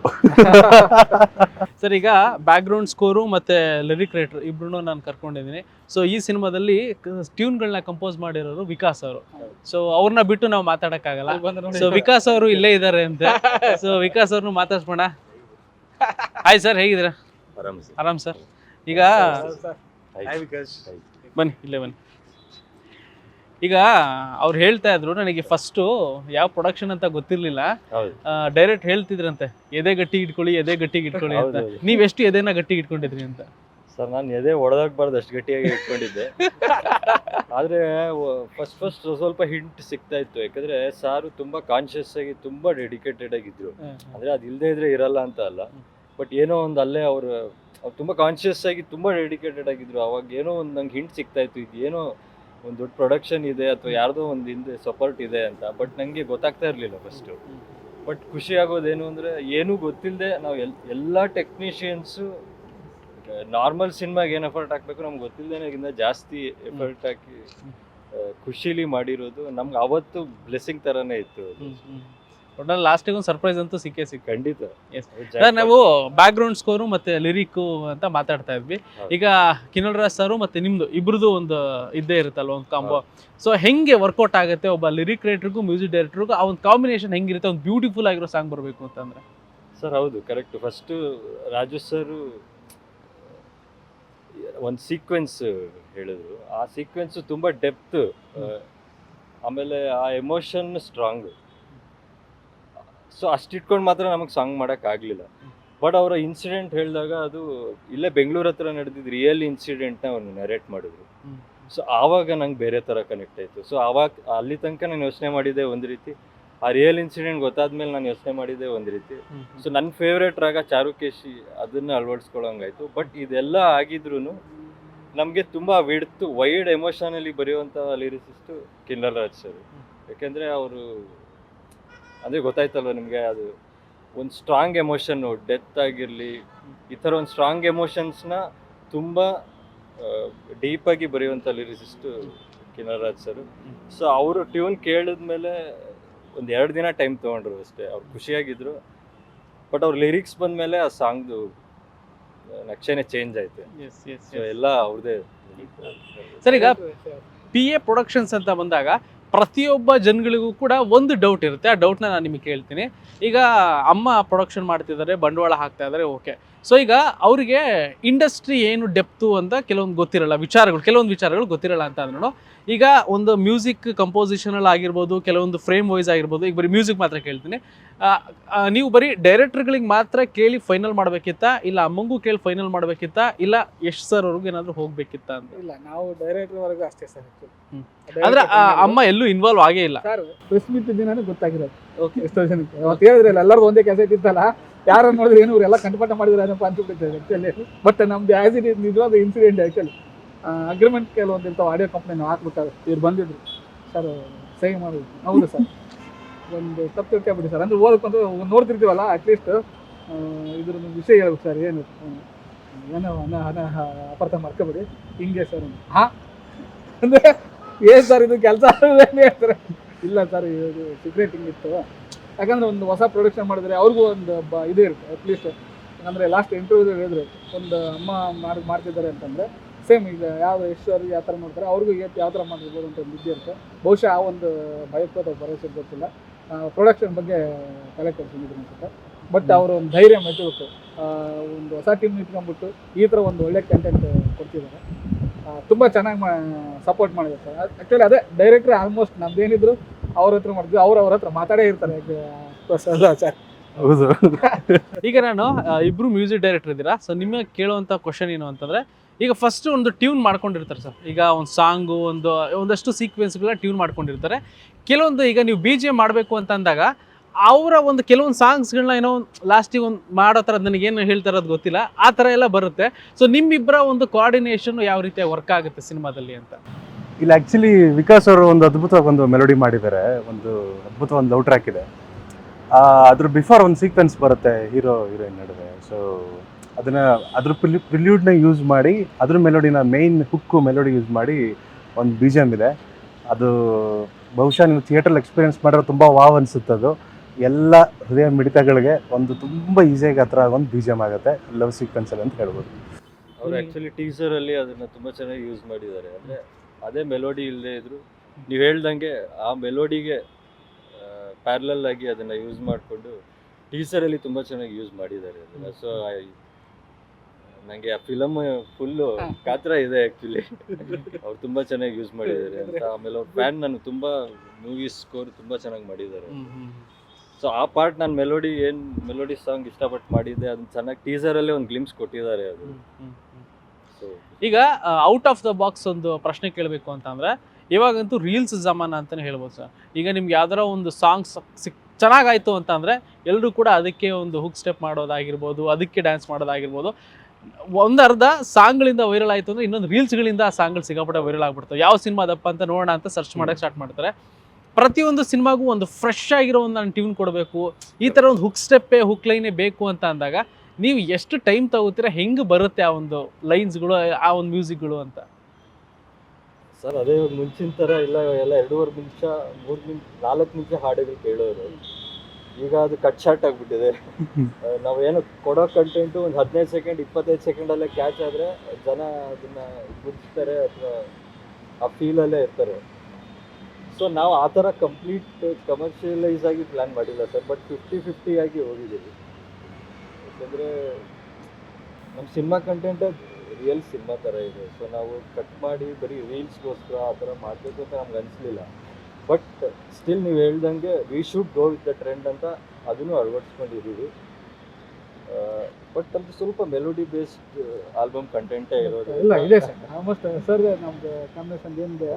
ಸರ್ ಈಗ ಬ್ಯಾಕ್ ಗ್ರೌಂಡ್ ಸ್ಕೋರು ಮತ್ತೆ ಲಿರಿಕ್ ರೈಟರ್ ಇಬ್ರು ನಾನು ಕರ್ಕೊಂಡಿದ್ದೀನಿ. ಸೊ ಈ ಸಿನಿಮಾದಲ್ಲಿ ಟ್ಯೂನ್ಗಳನ್ನ ಕಂಪೋಸ್ ಮಾಡಿರೋರು ವಿಕಾಸ್ ಅವರು. ಸೊ ಅವ್ರನ್ನ ಬಿಟ್ಟು ನಾವು ಮಾತಾಡಕ್ಕಾಗಲ್ಲ. ಸೊ ವಿಕಾಸ್ ಅವರು ಇಲ್ಲೇ ಇದ್ದಾರೆ ಅಂತ. ಸೊ ವಿಕಾಸ್ ಅವ್ರನ್ನ ಮಾತಾಡ್ಸೋಣ. ಹಾಯ್ ಸರ್ ಹೇಗಿದ್ದೀರಾ? ಆರಾಮ್ ಸರ್. ಆರಾಮ್ ಬನ್ನಿ ಇಲ್ಲೇ ಬನ್ನಿ. ಈಗ ಅವ್ರು ಹೇಳ್ತಾ ಇದ್ರು ನನಗೆ ಫಸ್ಟು ಯಾವ ಪ್ರೊಡಕ್ಷನ್ ಅಂತ ಗೊತ್ತಿರ್ಲಿಲ್ಲ. ಹೌದು. ಡೈರೆಕ್ಟ್ ಹೇಳ್ತಿದ್ರಂತೆ. ಎದೆ ಗಟ್ಟಿ ಇಟ್ಕೊಳ್ಳಿ ಎದೆ ಗಟ್ಟಿಗೆ ಇಟ್ಕೊಳ್ಳಿ ಅಂತ. ನೀವು ಎಷ್ಟು ಎದೆನ ಗಟ್ಟಿಗೆ ಇಟ್ಕೊಂಡಿದ್ರಿ ಅಂತ? ಸರ್ ನಾನು ಎದೆ ಒಡೆದಾಗಬಾರ್ದು ಅಷ್ಟು ಗಟ್ಟಿಯಾಗಿ ಇಟ್ಕೊಂಡಿದ್ದೆ. ಆದ್ರೆ ಫಸ್ಟ್ ಫಸ್ಟ್ ಸ್ವಲ್ಪ ಹಿಂಟ್ ಸಿಗ್ತಾ ಇತ್ತು. ಯಾಕಂದ್ರೆ ಸಾರು ತುಂಬಾ ಕಾನ್ಶಿಯಸ್ ಆಗಿ ತುಂಬಾ ಡೆಡಿಕೇಟೆಡ್ ಆಗಿದ್ರು. ಅಂದ್ರೆ ಅದು ಇಲ್ಲದೆ ಇದ್ರೆ ಇರಲ್ಲ ಅಂತ ಅಲ್ಲ. ಬಟ್ ಏನೋ ಒಂದು ಅಲ್ಲೇ ಅವರು ಅವ್ರು ತುಂಬ ಕಾನ್ಷಿಯಸ್ ಆಗಿ ತುಂಬ ಡೆಡಿಕೇಟೆಡ್ ಆಗಿದ್ರು. ಅವಾಗ ಏನೋ ಒಂದು ನಂಗೆ ಹಿಂಟ್ ಸಿಗ್ತಾ ಇತ್ತು ಇದು ಏನೋ ಒಂದು ದೊಡ್ಡ ಪ್ರೊಡಕ್ಷನ್ ಇದೆ ಅಥವಾ ಯಾರ್ದೋ ಒಂದು ಹಿಂದೆ ಸಪೋರ್ಟ್ ಇದೆ ಅಂತ. ಬಟ್ ನಂಗೆ ಗೊತ್ತಾಗ್ತಾ ಇರಲಿಲ್ಲ ಫಸ್ಟು ಬಟ್ ಖುಷಿ ಆಗೋದೇನು ಅಂದರೆ ಏನೂ ಗೊತ್ತಿಲ್ಲದೆ ನಾವು ಎಲ್ ಎಲ್ಲ ಟೆಕ್ನಿಷಿಯನ್ಸು ನಾರ್ಮಲ್ ಸಿನಿಮಾಗೆ ಏನು ಎಫರ್ಟ್ ಹಾಕಬೇಕು ನಮ್ಗೆ ಗೊತ್ತಿಲ್ಲದೇನಾಗಿಂದ ಜಾಸ್ತಿ ಎಫರ್ಟ್ ಹಾಕಿ ಖುಷೀಲಿ ಮಾಡಿರೋದು. ನಮ್ಗೆ ಅವತ್ತು ಬ್ಲೆಸ್ಸಿಂಗ್ ಥರನೇ ಇತ್ತು. ಒಟ್ನಲ್ಲಿ ಲಾಸ್ಟಿಗೆ ಒಂದು ಸರ್ಪ್ರೈಸ್ ಅಂತೂ ಸಿಕ್ಕೇ ಸಿಕ್ಕ. ಖಂಡಿತ. ಸರ್ ನಾವು ಬ್ಯಾಕ್ ಗ್ರೌಂಡ್ ಸ್ಕೋರು ಮತ್ತೆ ಲಿರಿಕ್ ಅಂತ ಮಾತಾಡ್ತಾ ಇದ್ವಿ. ಈಗ ಕಿನ್ನಲ್ ರಾಜ್ ಸರ್ ಮತ್ತೆ ನಿಮ್ದು ಇಬ್ರದ್ದು ಒಂದು ಇದ್ದೇ ಇರುತ್ತಲ್ಲ ಒಂದು ಕಾಂಬೋ ಸೊ ಹೆಂಗೆ ವರ್ಕೌಟ್ ಆಗುತ್ತೆ ಒಬ್ಬ ಲಿರಿಕ್ ರೈಟರ್ಗೂ ಮ್ಯೂಸಿಕ್ ಡೈರೆಕ್ಟರ್ಗೂ ಆ ಒಂದು ಕಾಂಬಿನೇಷನ್ ಹೆಂಗಿರುತ್ತೆ ಒಂದು ಬ್ಯೂಟಿಫುಲ್ ಆಗಿರೋ ಸಾಂಗ್ ಬರಬೇಕು ಅಂತಂದ್ರೆ? ಸರ್ ಹೌದು ಕರೆಕ್ಟ್ ಫಸ್ಟು ರಾಜು ಸರ್ ಒಂದು ಸೀಕ್ವೆನ್ಸ್ ಹೇಳಿದ್ರು. ಆ ಸೀಕ್ವೆನ್ಸ್ ತುಂಬ ಡೆಪ್ತ್ ಆಮೇಲೆ ಆ ಎಮೋಷನ್ ಸ್ಟ್ರಾಂಗ್ ಸೊ ಅಷ್ಟಿಟ್ಕೊಂಡು ಮಾತ್ರ ನಮಗೆ ಸಾಂಗ್ ಮಾಡೋಕ್ಕಾಗಲಿಲ್ಲ ಬಟ್ ಅವರ ಇನ್ಸಿಡೆಂಟ್ ಹೇಳಿದಾಗ ಅದು ಇಲ್ಲೇ ಬೆಂಗಳೂರು ಹತ್ರ ನಡೆದಿದ್ದು ರಿಯಲ್ ಇನ್ಸಿಡೆಂಟ್ನ ಅವ್ರು ನರೇಟ್ ಮಾಡಿದ್ರು. ಸೊ ಆವಾಗ ನಂಗೆ ಬೇರೆ ಥರ ಕನೆಕ್ಟ್ ಆಯಿತು. ಸೊ ಆವಾಗ ಅಲ್ಲಿ ತನಕ ನಾನು ಯೋಚನೆ ಮಾಡಿದ್ದೆ ಒಂದು ರೀತಿ. ಆ ರಿಯಲ್ ಇನ್ಸಿಡೆಂಟ್ ಗೊತ್ತಾದ್ಮೇಲೆ ನಾನು ಯೋಚನೆ ಮಾಡಿದ್ದೆ ಒಂದು ರೀತಿ. ಸೊ ನನ್ನ ಫೇವ್ರೇಟ್ ರಾಗ ಚಾರುಕೇಶಿ ಅದನ್ನ ಅಳವಡಿಸ್ಕೊಳ್ಳೋಂಗಾಯ್ತು ಬಟ್ ಇದೆಲ್ಲ ಆಗಿದ್ರೂ ನಮಗೆ ತುಂಬ ವಿಡ್ತು ವೈಡ್ ಎಮೋಷನಲ್ಲಿ ಬರೆಯುವಂಥ ಲಿರಿಸಿಸ್ಟು ಕಿನ್ನರ್ ರಾಜ್ ಸರ್ ಯಾಕೆಂದರೆ ಅವರು ಅಂದರೆ ಗೊತ್ತಾಯ್ತಲ್ವ ನಿಮಗೆ ಅದು ಒಂದು ಸ್ಟ್ರಾಂಗ್ ಎಮೋಷನ್ನು ಡೆತ್ ಆಗಿರಲಿ ಈ ಥರ ಒಂದು ಸ್ಟ್ರಾಂಗ್ ಎಮೋಷನ್ಸ್ನ ತುಂಬ ಡೀಪಾಗಿ ಬರೆಯುವಂಥ lyricist Kinnaraj Raj sir so ಅವರು ಟ್ಯೂನ್ ಕೇಳಿದ್ಮೇಲೆ ಒಂದು ಎರಡು ದಿನ ಟೈಮ್ ತೊಗೊಂಡ್ರು ಅಷ್ಟೇ. ಅವ್ರು ಖುಷಿಯಾಗಿದ್ದರು ಬಟ್ ಅವ್ರ ಲಿರಿಕ್ಸ್ ಬಂದಮೇಲೆ ಆ ಸಾಂಗ್ದು ನಕ್ಷೆನೇ ಚೇಂಜ್ ಆಯ್ತು. ಎಲ್ಲ ಅವ್ರದೇ. ಸರ್ ಈಗ ಪಿ ಎ ಪ್ರೊಡಕ್ಷನ್ಸ್ ಅಂತ ಬಂದಾಗ ಪ್ರತಿಯೊಬ್ಬ ಜನಗಳಿಗೂ ಕೂಡ ಒಂದು ಡೌಟ್ ಇರುತ್ತೆ. ಆ ಡೌಟ್ನ ನಾನು ನಿಮಗೆ ಕೇಳ್ತೀನಿ. ಈಗ ಅಮ್ಮ ಪ್ರೊಡಕ್ಷನ್ ಮಾಡ್ತಿದ್ದಾರೆ, ಬಂಡವಾಳ ಹಾಕ್ತಾ ಇದ್ದಾರೆ ಓಕೆ ಸೊ ಈಗ ಅವರಿಗೆ ಇಂಡಸ್ಟ್ರಿ ಏನು ಡೆಪ್ತು ಅಂತ ಕೆಲವೊಂದು ಗೊತ್ತಿರಲ್ಲ ವಿಚಾರಗಳು ಕೆಲವೊಂದು ವಿಚಾರಗಳು ಗೊತ್ತಿರಲ್ಲ ಅಂತ ಅಂದ್ರೂ ಈಗ ಒಂದು ಮ್ಯೂಸಿಕ್ ಕಂಪೋಸಿಷನಲ್ಲಿ ಆಗಿರ್ಬೋದು ಕೆಲವೊಂದು ಫ್ರೇಮ್ ವೈಸ್ ಆಗಿರ್ಬೋದು ಈಗ ಬರೀ ಮ್ಯೂಸಿಕ್ ಮಾತ್ರ ಕೇಳ್ತೀನಿ. ನೀವು ಬರೀ ಡೈರೆಕ್ಟ್ರ್ಗಳಿಗೆ ಮಾತ್ರ ಕೇಳಿ ಫೈನಲ್ ಮಾಡಬೇಕಿತ್ತ ಇಲ್ಲ ಅಮ್ಮಂಗೂ ಕೇಳಿ ಫೈನಲ್ ಮಾಡಬೇಕಿತ್ತ ಇಲ್ಲ ಯಶ್ ಸರ್ ಅವ್ರಿಗೂ ಏನಾದರೂ ಹೋಗ್ಬೇಕಿತ್ತಾ ಅಂತ? ಇಲ್ಲ ನಾವು ಡೈರೆಕ್ಟರ್ ವರ್ಗ ಅಷ್ಟೇ ಸರ್. ಅಂದ್ರೆ ಅಮ್ಮ ಎಲ್ಲೂ ಇನ್ವಾಲ್ವ್ ಆಗೇ ಇಲ್ಲ. ಸರ್ ಪ್ರೆಸ್ ಮೀಟ್ ದಿನಾನೇ ಗೊತ್ತಾಗಿರೋದು. ಓಕೆ ಎಷ್ಟೋ ಜನಕ್ಕೆ. ಅವತ್ತು ಹೇಳಿದ್ರಲ್ಲ ಎಲ್ಲರಿಗೂ ಒಂದೇ ಕೆಲಸ ಇತ್ತಲ್ಲ ಯಾರು ನೋಡಿದ್ರೆ ಏನು ಇವರೆಲ್ಲ ಕಂಠಪಾಠ ಮಾಡಿದ್ರೆ ಏನಪ್ಪ ಅನ್ಸ್ಬಿಟ್ಟಿದ್ದಾರೆ ಆ್ಯಕ್ಚುಲಿ ಬಟ್ ನಮ್ದು ಆ್ಯಸ್ ಇಟ್ ಇಸ್ ನಿಜವಾದ ಇನ್ಸಿಡೆಂಟ್ ಆ್ಯಕ್ಚುಲಿ ಅಗ್ರಿಮೆಂಟ್ ಕೆಲವೊಂದು ಇರ್ತಾವೆ ಆಡಿಯೋ ಕಂಪ್ನಿ ನಾವು ಹಾಕ್ಬಿಟ್ಟಾರೆ. ಇವ್ರು ಬಂದಿದ್ರು. ಸರ್ ಸಹಿ ಮಾಡೋದು ಹೌದು ಸರ್ ಒಂದು ತಪ್ಪು ತಿಳ್ಕೊಬಿಡಿ ಸರ್ ಅಂದ್ರೆ ಓದಕ್ಕಂತ ನೋಡ್ತಿರ್ತೀವಲ್ಲ ಅಟ್ಲೀಸ್ಟ್ ಇದ್ರ ವಿಷಯ ಹೇಳ್ಬೇಕು ಸರ್ ಏನು. ಏನೋ ಹಣ ಅಪಾರ್ಥ ಮಾಡ್ಕೊಬೇಡಿ. ಹಿಂಗೆ ಸರ್ ಹಾ? ಅಂದ್ರೆ ಏನ್ ಸರ್ ಇದು ಕೆಲಸ? ಹೇಳ್ತಾರೆ? ಇಲ್ಲ ಸರ್ ಇದು ಸಿಗ್ರೇಟ್ ಹಿಂಗಿತ್ತು. ಯಾಕಂದ್ರೆ ಒಂದು ಹೊಸ ಪ್ರೊಡಕ್ಷನ್ ಮಾಡಿದ್ರೆ ಅವ್ರಿಗೂ ಒಂದು ಬ ಇದು ಇರುತ್ತೆ ಅಟ್ಲೀಸ್ಟ್ ಅಂದ್ರೆ ಲಾಸ್ಟ್ ಇಂಟರ್ವ್ಯೂ ಹೇಳಿದ್ರು, ಒಂದು ಅಮ್ಮ ಮಾಡಿ, ಮಾಡ್ತಿದ್ದಾರೆ ಅಂತಂದ್ರೆ ಸೇಮ್ ಈಗ ಯಾವ ಎಷ್ಟು ಅವ್ರಿಗೆ ಯಾವ ಥರ ಮಾಡ್ತಾರೆ, ಅವ್ರಿಗೂ ಯಾವ ಥರ ಮಾಡಿರ್ಬೋದು ಅಂತ ಒಂದು ಇರುತ್ತೆ. ಬಹುಶಃ ಆ ಒಂದು ಭಯಕ್ಕೆ ಅಥವಾ ಭರವಸೆ ಗೊತ್ತಿಲ್ಲ. ಪ್ರೊಡಕ್ಷನ್ ಬಗ್ಗೆ ತಲೆ ಕೆಡಿಸಿದ್ರು ಅನ್ಸುತ್ತೆ. ಬಟ್ ಅವರು ಒಂದು ಧೈರ್ಯ ಮೆಚ್ಚಬೇಕು. ಒಂದು ಹೊಸ ಟೀಮ್ ಇಟ್ಕೊಂಡ್ಬಿಟ್ಟು ಈ ಥರ ಒಂದು ಒಳ್ಳೆ ಕಂಟೆಂಟ್ ಕೊಡ್ತಿದ್ದಾರೆ. ತುಂಬ ಚೆನ್ನಾಗಿ ಸಪೋರ್ಟ್ ಮಾಡಿದ್ದಾರೆ ಸರ್. ಆ್ಯಕ್ಚುಲಿ ಅದೇ ಡೈರೆಕ್ಟ್ರೆ ಆಲ್ಮೋಸ್ಟ್ ನಮ್ದೇನಿದ್ರು ಅವ್ರ ಹತ್ರ ಮಾಡಿದ್ವಿ ಅವ್ರು ಅವ್ರ ಹತ್ರ ಮಾತಾಡೇ ಇರ್ತಾರೆ ಸರ್ ಹೌದು. ಈಗ ನಾನು ಆ, ಇಬ್ರು ಮ್ಯೂಸಿಕ್ ಡೈರೆಕ್ಟರ್ ಇದ್ದೀರಾ ಸೊ ನಿಮಗೆ ಕೇಳುವಂತ ಕ್ವಶನ್ ಏನು ಅಂತಂದ್ರೆ ಈಗ ಫಸ್ಟ್ ಒಂದು ಟ್ಯೂನ್ ಮಾಡ್ಕೊಂಡಿರ್ತಾರೆ ಸರ್ ಈಗ ಒಂದು ಸಾಂಗು ಒಂದು ಒಂದಷ್ಟು ಸೀಕ್ವೆನ್ಸ್ಗಳನ್ನ ಟ್ಯೂನ್ ಮಾಡ್ಕೊಂಡಿರ್ತಾರೆ. ಕೆಲವೊಂದು ಈಗ ನೀವು ಬಿ ಜಿ ಎಂ ಮಾಡಬೇಕು ಅಂತ ಅಂದಾಗ ಅವರ ಒಂದು ಕೆಲವೊಂದು ಸಾಂಗ್ಸ್ಗಳನ್ನ ಏನೋ ಲಾಸ್ಟಿಗೆ ಒಂದು ಮಾಡೋ ಥರ ನನಗೇನು ಹೇಳ್ತಾ ಇರೋದು ಗೊತ್ತಿಲ್ಲ ಆ ಥರ ಎಲ್ಲ ಬರುತ್ತೆ. ಸೊ ನಿಮ್ಮಿಬ್ಬರ ಒಂದು ಕೋಆರ್ಡಿನೇಷನ್ ಯಾವ ರೀತಿ ವರ್ಕ್ ಆಗುತ್ತೆ ಸಿನಿಮಾದಲ್ಲಿ ಅಂತ? ಇಲ್ಲಿ ಆ್ಯಕ್ಚುಲಿ ವಿಕಾಸ್ ಅವರು ಒಂದು ಅದ್ಭುತವಾಗಿ ಒಂದು ಮೆಲೋಡಿ ಮಾಡಿದ್ದಾರೆ. ಒಂದು ಅದ್ಭುತ ಒಂದು ಲವ್ ಟ್ರ್ಯಾಕ್ ಇದೆ ಅದ್ರ ಬಿಫೋರ್ ಒಂದು ಸೀಕ್ವೆನ್ಸ್ ಬರುತ್ತೆ ಹೀರೋ ಹೀರೋಯಿನ್ ನಡುವೆ. ಸೊ ಅದನ್ನ ಅದ್ರ ಪ್ರಿಲ್ಯೂಡ್ನ ಯೂಸ್ ಮಾಡಿ, ಅದ್ರ ಮೆಲೋಡಿನ ಮೇಯ್ನ್ ಹುಕ್ಕು ಮೆಲೋಡಿ ಯೂಸ್ ಮಾಡಿ ಒಂದು ಬಿ ಜಿ ಎಂ ಇದೆ. ಅದು ಬಹುಶಃ ನೀವು ಥಿಯೇಟ್ರಲ್ಲಿ ಎಕ್ಸ್ಪೀರಿಯನ್ಸ್ ಮಾಡಿದ್ರೆ ತುಂಬ ವಾವ್ ಅನ್ಸುತ್ತೆ ಅದು. ಎಲ್ಲ ಹೃದಯ ಮಿಡಿತಗಳಿಗೆ ಒಂದು ತುಂಬ ಈಸಿಯಾಗಿ ಹತ್ರ ಒಂದು ಬಿ ಜಿ ಎಂ ಆಗುತ್ತೆ ಲವ್ ಸೀಕ್ವೆನ್ಸಲ್ಲಿ ಅಂತ ಹೇಳ್ಬೋದು. ಅವರು ಆ್ಯಕ್ಚುಲಿ ಟೀಸರಲ್ಲಿ ಅದನ್ನ ತುಂಬ ಚೆನ್ನಾಗಿ ಯೂಸ್ ಮಾಡಿದ್ದಾರೆ. ಅಂದರೆ ಅದೇ ಮೆಲೋಡಿ ಇಲ್ಲದೆ ಇದ್ರು. ನೀವು ಹೇಳ್ದಂಗೆ ಆ ಮೆಲೋಡಿಗೆ ಪ್ಯಾರಲಲ್ ಆಗಿ ಅದನ್ನು ಯೂಸ್ ಮಾಡಿಕೊಂಡು ಟೀಸರಲ್ಲಿ ತುಂಬ ಚೆನ್ನಾಗಿ ಯೂಸ್ ಮಾಡಿದ್ದಾರೆ ಅದನ್ನ. ಸೊ ನನಗೆ ಆ ಫಿಲಮ್ ಫುಲ್ಲು ಕಾತ್ರ ಇದೆ ಆ್ಯಕ್ಚುಲಿ ಅವ್ರು ತುಂಬ ಚೆನ್ನಾಗಿ ಯೂಸ್ ಮಾಡಿದ್ದಾರೆ ಅಂತ. ಆಮೇಲೆ ಅವ್ರ ಫ್ಯಾನ್ ನಾನು ತುಂಬ ಮೂವಿ ಸ್ಕೋರ್ ತುಂಬ ಚೆನ್ನಾಗಿ ಮಾಡಿದ್ದಾರೆ. ಸೊ ಆ ಪಾರ್ಟ್ ನಾನು ಮೆಲೋಡಿ ಏನು ಮೆಲೋಡಿ ಸಾಂಗ್ ಇಷ್ಟಪಟ್ಟು ಮಾಡಿದ್ದೆ ಅದನ್ನ ಚೆನ್ನಾಗಿ ಟೀಸರಲ್ಲೇ ಒಂದು ಗ್ಲಿಮ್ಸ್ ಕೊಟ್ಟಿದ್ದಾರೆ ಅದು. ಈಗ ಔಟ್ ಆಫ್ ದ ಬಾಕ್ಸ್ ಒಂದು ಪ್ರಶ್ನೆ ಕೇಳಬೇಕು ಅಂತಂದ್ರೆ ಇವಾಗಂತೂ ರೀಲ್ಸ್ ಜಮಾನ ಅಂತಲೇ ಹೇಳ್ಬೋದು ಸರ್. ಈಗ ನಿಮ್ಗೆ ಯಾವ್ದಾರ ಒಂದು ಸಾಂಗ್ಸ್ ಸಿಕ್ ಚೆನ್ನಾಗಾಯ್ತು ಅಂತಂದರೆ ಎಲ್ಲರೂ ಕೂಡ ಅದಕ್ಕೆ ಒಂದು ಹುಕ್ ಸ್ಟೆಪ್ ಮಾಡೋದಾಗಿರ್ಬೋದು ಅದಕ್ಕೆ ಡ್ಯಾನ್ಸ್ ಮಾಡೋದಾಗಿರ್ಬೋದು. ಒಂದು ಅರ್ಧ ಸಾಂಗ್ಗಳಿಂದ ವೈರಲ್ ಆಯಿತು ಅಂದರೆ ಇನ್ನೊಂದು ರೀಲ್ಸ್ಗಳಿಂದ ಆ ಸಾಂಗ್ಗಳು ಸಿಗಾಪಟ್ಟೆ ವೈರಲ್ ಆಗ್ಬಿಡ್ತವೆ. ಯಾವ ಸಿನಿಮಾದಪ್ಪ ಅಂತ ನೋಡೋಣ ಅಂತ ಸರ್ಚ್ ಮಾಡೋಕ್ಕೆ ಸ್ಟಾರ್ಟ್ ಮಾಡ್ತಾರೆ. ಪ್ರತಿಯೊಂದು ಸಿನಿಮಾಗೂ ಒಂದು ಫ್ರೆಶ್ ಆಗಿರೋ ಒಂದು ನಾನು ಟ್ಯೂನ್ ಕೊಡಬೇಕು. ಈ ಥರ ಒಂದು ಹುಕ್ ಸ್ಟೆಪ್ಪೇ ಹುಕ್ ಲೈನೇ ಬೇಕು ಅಂತ ಅಂದಾಗ ನೀವು ಎಷ್ಟು ಟೈಮ್ ತಗೋತೀರಾ ಹೆಂಗೆ ಬರುತ್ತೆ ಆ ಒಂದು ಲೈನ್ಸ್ಗಳು ಆ ಒಂದು ಮ್ಯೂಸಿಕ್ಗಳು ಅಂತ? ಸರ್ ಅದೇ ಇವಾಗ ಮುಂಚಿನ ಥರ ಇಲ್ಲ ಎಲ್ಲ ಎರಡೂವರೆ ನಿಮಿಷ ಮೂರು ನಿಮಿಷ ನಾಲ್ಕು ನಿಮಿಷ ಹಾಡುಗಳು ಕೇಳೋರು. ಈಗ ಅದು ಕಟ್ ಶಾರ್ಟ್ ಆಗಿಬಿಟ್ಟಿದೆ. ನಾವೇನು ಕೊಡೋ ಕಂಟೆಂಟು ಒಂದು ಹದಿನೈದು ಸೆಕೆಂಡ್ ಇಪ್ಪತ್ತೈದು ಸೆಕೆಂಡಲ್ಲೇ ಕ್ಯಾಚ್ ಆದರೆ ಜನ ಅದನ್ನ ಗುರ್ತಿಸ್ತಾರೆ ಅಥವಾ ಆ ಫೀಲಲ್ಲೇ ಇರ್ತಾರೆ. ಸೊ ನಾವು ಆ ಥರ ಕಂಪ್ಲೀಟ್ ಕಮರ್ಷಿಯಲೈಸ್ ಆಗಿ ಪ್ಲ್ಯಾನ್ ಮಾಡಿಲ್ಲ ಸರ್ ಬಟ್ ಫಿಫ್ಟಿ ಫಿಫ್ಟಿ ಆಗಿ ಹೋಗಿದ್ದೀವಿ. ಯಾಕಂದರೆ ನಮ್ಮ ಸಿನಿಮಾ ಕಂಟೆಂಟ್ ರಿಯಲ್ ಸಿನಿಮಾ ಥರ ಇದೆ. ಸೊ ನಾವು ಕಟ್ ಮಾಡಿ ಬರೀ ರೀಲ್ಸ್ಗೋಸ್ಕರ ಆ ಥರ ಮಾಡಬೇಕು ಅಂತ ನಮ್ಗೆ ಅನಿಸ್ಲಿಲ್ಲ. ಬಟ್ ಸ್ಟಿಲ್ ನೀವು ಹೇಳ್ದಂಗೆ we should go with the trend ಅಂತ ಅದನ್ನು ಅಳವಡಿಸ್ಕೊಂಡಿದ್ದೀವಿ. ಬಟ್ ನಮ್ದು ಸ್ವಲ್ಪ ಮೆಲೋಡಿ ಬೇಸ್ಡ್ ಆಲ್ಬಮ್ ಕಂಟೆಂಟೇ ಇರೋದು. ಇಲ್ಲ ಇದೆ ಸರ್. ಆಲ್ಮೋಸ್ಟ್ ಸರ್ ನಮ್ದು ಕಾಂಬಿನೇಷನ್ ಏನಿದೆ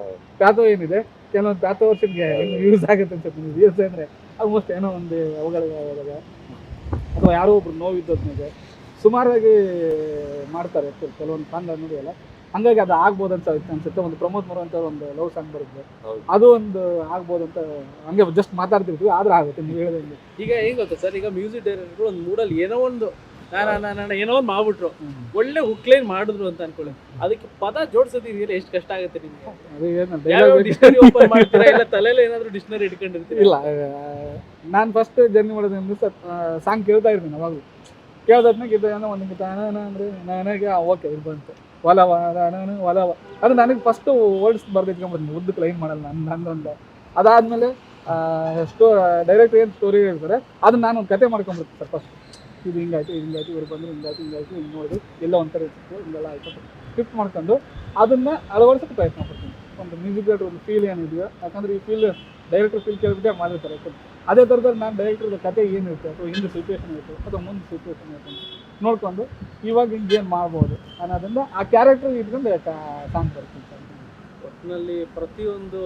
ಪ್ಯಾಥೋ ಏನಿದೆ? ಕೆಲವೊಂದು ಪ್ಯಾಥೋ ವರ್ಷಕ್ಕೆ ಯೂಸ್ ಆಗುತ್ತೆ ಅನ್ಸುತ್ತೆ. ನೀವು ಯೂಸ್ ಅಂದರೆ ಆಲ್ಮೋಸ್ಟ್ ಏನೋ ಒಂದು ಅವುಗಳ ಅಥವಾ ಯಾರೋ ಒಬ್ರು ನೋವಿದ್ದದ್ಮೇಲೆ ಸುಮಾರಾಗಿ ಮಾಡ್ತಾರೆ ಕೆಲ- ಕೆಲವೊಂದು ಸಾಂಗ್ ನೋಡಿಯಲ್ಲ. ಹಂಗಾಗಿ ಅದು ಆಗ್ಬೋದು ಅಂತ ಅನ್ಸುತ್ತೆ. ಒಂದು ಪ್ರಮೋದ್ ಮರು ಅಂತ ಒಂದು ಲವ್ ಸಾಂಗ್ ಬರುತ್ತೆ. ಅದು ಒಂದು ಆಗ್ಬೋದು ಅಂತ ಹಂಗೆ ಜಸ್ಟ್ ಮಾತಾಡ್ತಿರ್ತೀವಿ ಆದ್ರೆ ಆಗುತ್ತೆ ನೀವು ಹೇಳಿದಂಗೆ. ಈಗ ಹೆಂಗ್ ಗೊತ್ತಾ ಸರ್ ಈಗ ಮ್ಯೂಸಿಕ್ ಡೈರೆಕ್ಟರ್ ಒಂದು ಮೂಡಲ್ಲಿ ಏನೋ ಒಂದು ನಾನು ಏನೋ ಒಂದು ಮಾಡ್ಬಿಟ್ರು. ಒಳ್ಳೆ ಹುಕ್ಲೈನ್ ಮಾಡಿದ್ರು ಅಂತ ಅನ್ಕೊಳ್ಳಿ. ಅದಕ್ಕೆ ಪದ ಜೋಡ್ಸೋದು ಇದೆಯಲ್ಲ ಎಷ್ಟು ಕಷ್ಟ ಆಗುತ್ತೆ ನಿಮ್ಗೆ? ಡಿಕ್ಷನರಿ ಓಪನ್ ಮಾಡ್ತೀರಾ? ಇಲ್ಲ ತಲೆಯಲ್ಲಿ ಏನಾದ್ರು ಡಿಕ್ಷನರಿ ಇಟ್ಕೊಂಡಿರ್ತೀವಿ ಇಲ್ಲ ನಾನು ಫಸ್ಟ್ ಜರ್ನಿ ಮಾಡೋದ್ರಿಂದ ಸಾಂಗ್ ಕೇಳ್ತಾ ಇರ್ತೀನಿ ಅವಾಗಲೂ. ಕೇಳ್ದಾದ್ಮೇಲೆ ಇದು ಏನೋ ಒಂದು ತಾನ ಅಂದರೆ ನನಗೆ ಓಕೆ ಇದು ಬಂತು. ಒಲವ ನಾನು ಒಲವ. ಅದು ನನಗೆ ಫಸ್ಟ್ ವರ್ಡ್ಸ್ ಬರ್ದಿಟ್ಕೊಂಡ್ಬಂದು ಉದ್ದಕ್ಕೆ ಲೈನ್ ಮಾಡಲ್ಲ ನನ್ನ ನಂದೊಂದು ಅದಾದಮೇಲೆ ಸ್ಟೋ ಡೈರೆಕ್ಟ್ ಏನು ಸ್ಟೋರಿ ಹೇಳ್ತಾರೆ ಅದನ್ನ ನಾನು ಕತೆ ಮಾಡ್ಕೊಂಡ್ಬಿಡ್ತೀನಿ ಸರ್ ಫಸ್ಟ್ ಇದು ಹಿಂಗಾಯ್ತು ಹಿಂಗಾಯ್ತು, ಇವ್ರು ಬಂದರು, ಹಿಂಗಾಯ್ತು ಹಿಂಗಾಯ್ತು ಹಿಂಗೆ ನೋಡಿ ಎಲ್ಲ ಒಂಥರ ಇರ್ತಿತ್ತು ಹಿಂಗೆಲ್ಲ ಆಯ್ತು ಸ್ಕ್ರಿಪ್ಟ್ ಮಾಡ್ಕೊಂಡು ಅದನ್ನ ಅಳವಡಿಸೋಕೆ ಪ್ರಯತ್ನ ಪಡ್ತೀನಿ. ಒಂದು ಮ್ಯೂಸಿಕ್ ಡೈರೆಕ್ಟರ್ ಒಂದು ಫೀಲ್ ಏನಿದೆಯೋ, ಯಾಕಂದ್ರೆ ಈ ಫೀಲ್ ಡೈರೆಕ್ಟರ್ ಫೀಲ್ ಕೇಳಿಬಿಟ್ಟೆ ಮಾಡಿರ್ತಾರೆ ಅದೇ ಥರದಲ್ಲಿ ನಾನು ಡೈರೆಕ್ಟರ್ ಕತೆ ಏನಿರುತ್ತೆ, ಅಥವಾ ಹಿಂದೆ ಸಿಚುವೇಶನ್ ಇರುತ್ತೆ, ಅಥವಾ ಮುಂದೆ ಸಿಚುವೇಶನ್ ಇರುತ್ತೆ ನೋಡ್ಕೊಂಡು ಇವಾಗ ಹಿಂಗೆ ಏನು ಮಾಡ್ಬೋದು ಅನ್ನೋದನ್ನು ಆ ಕ್ಯಾರೆಕ್ಟರ್ ಇಟ್ಕೊಂಡು ಸಾಂಗ್ ಬರ್ತೀನಿ ಸರ್. ಒಟ್ಟಿನಲ್ಲಿ ಪ್ರತಿಯೊಂದು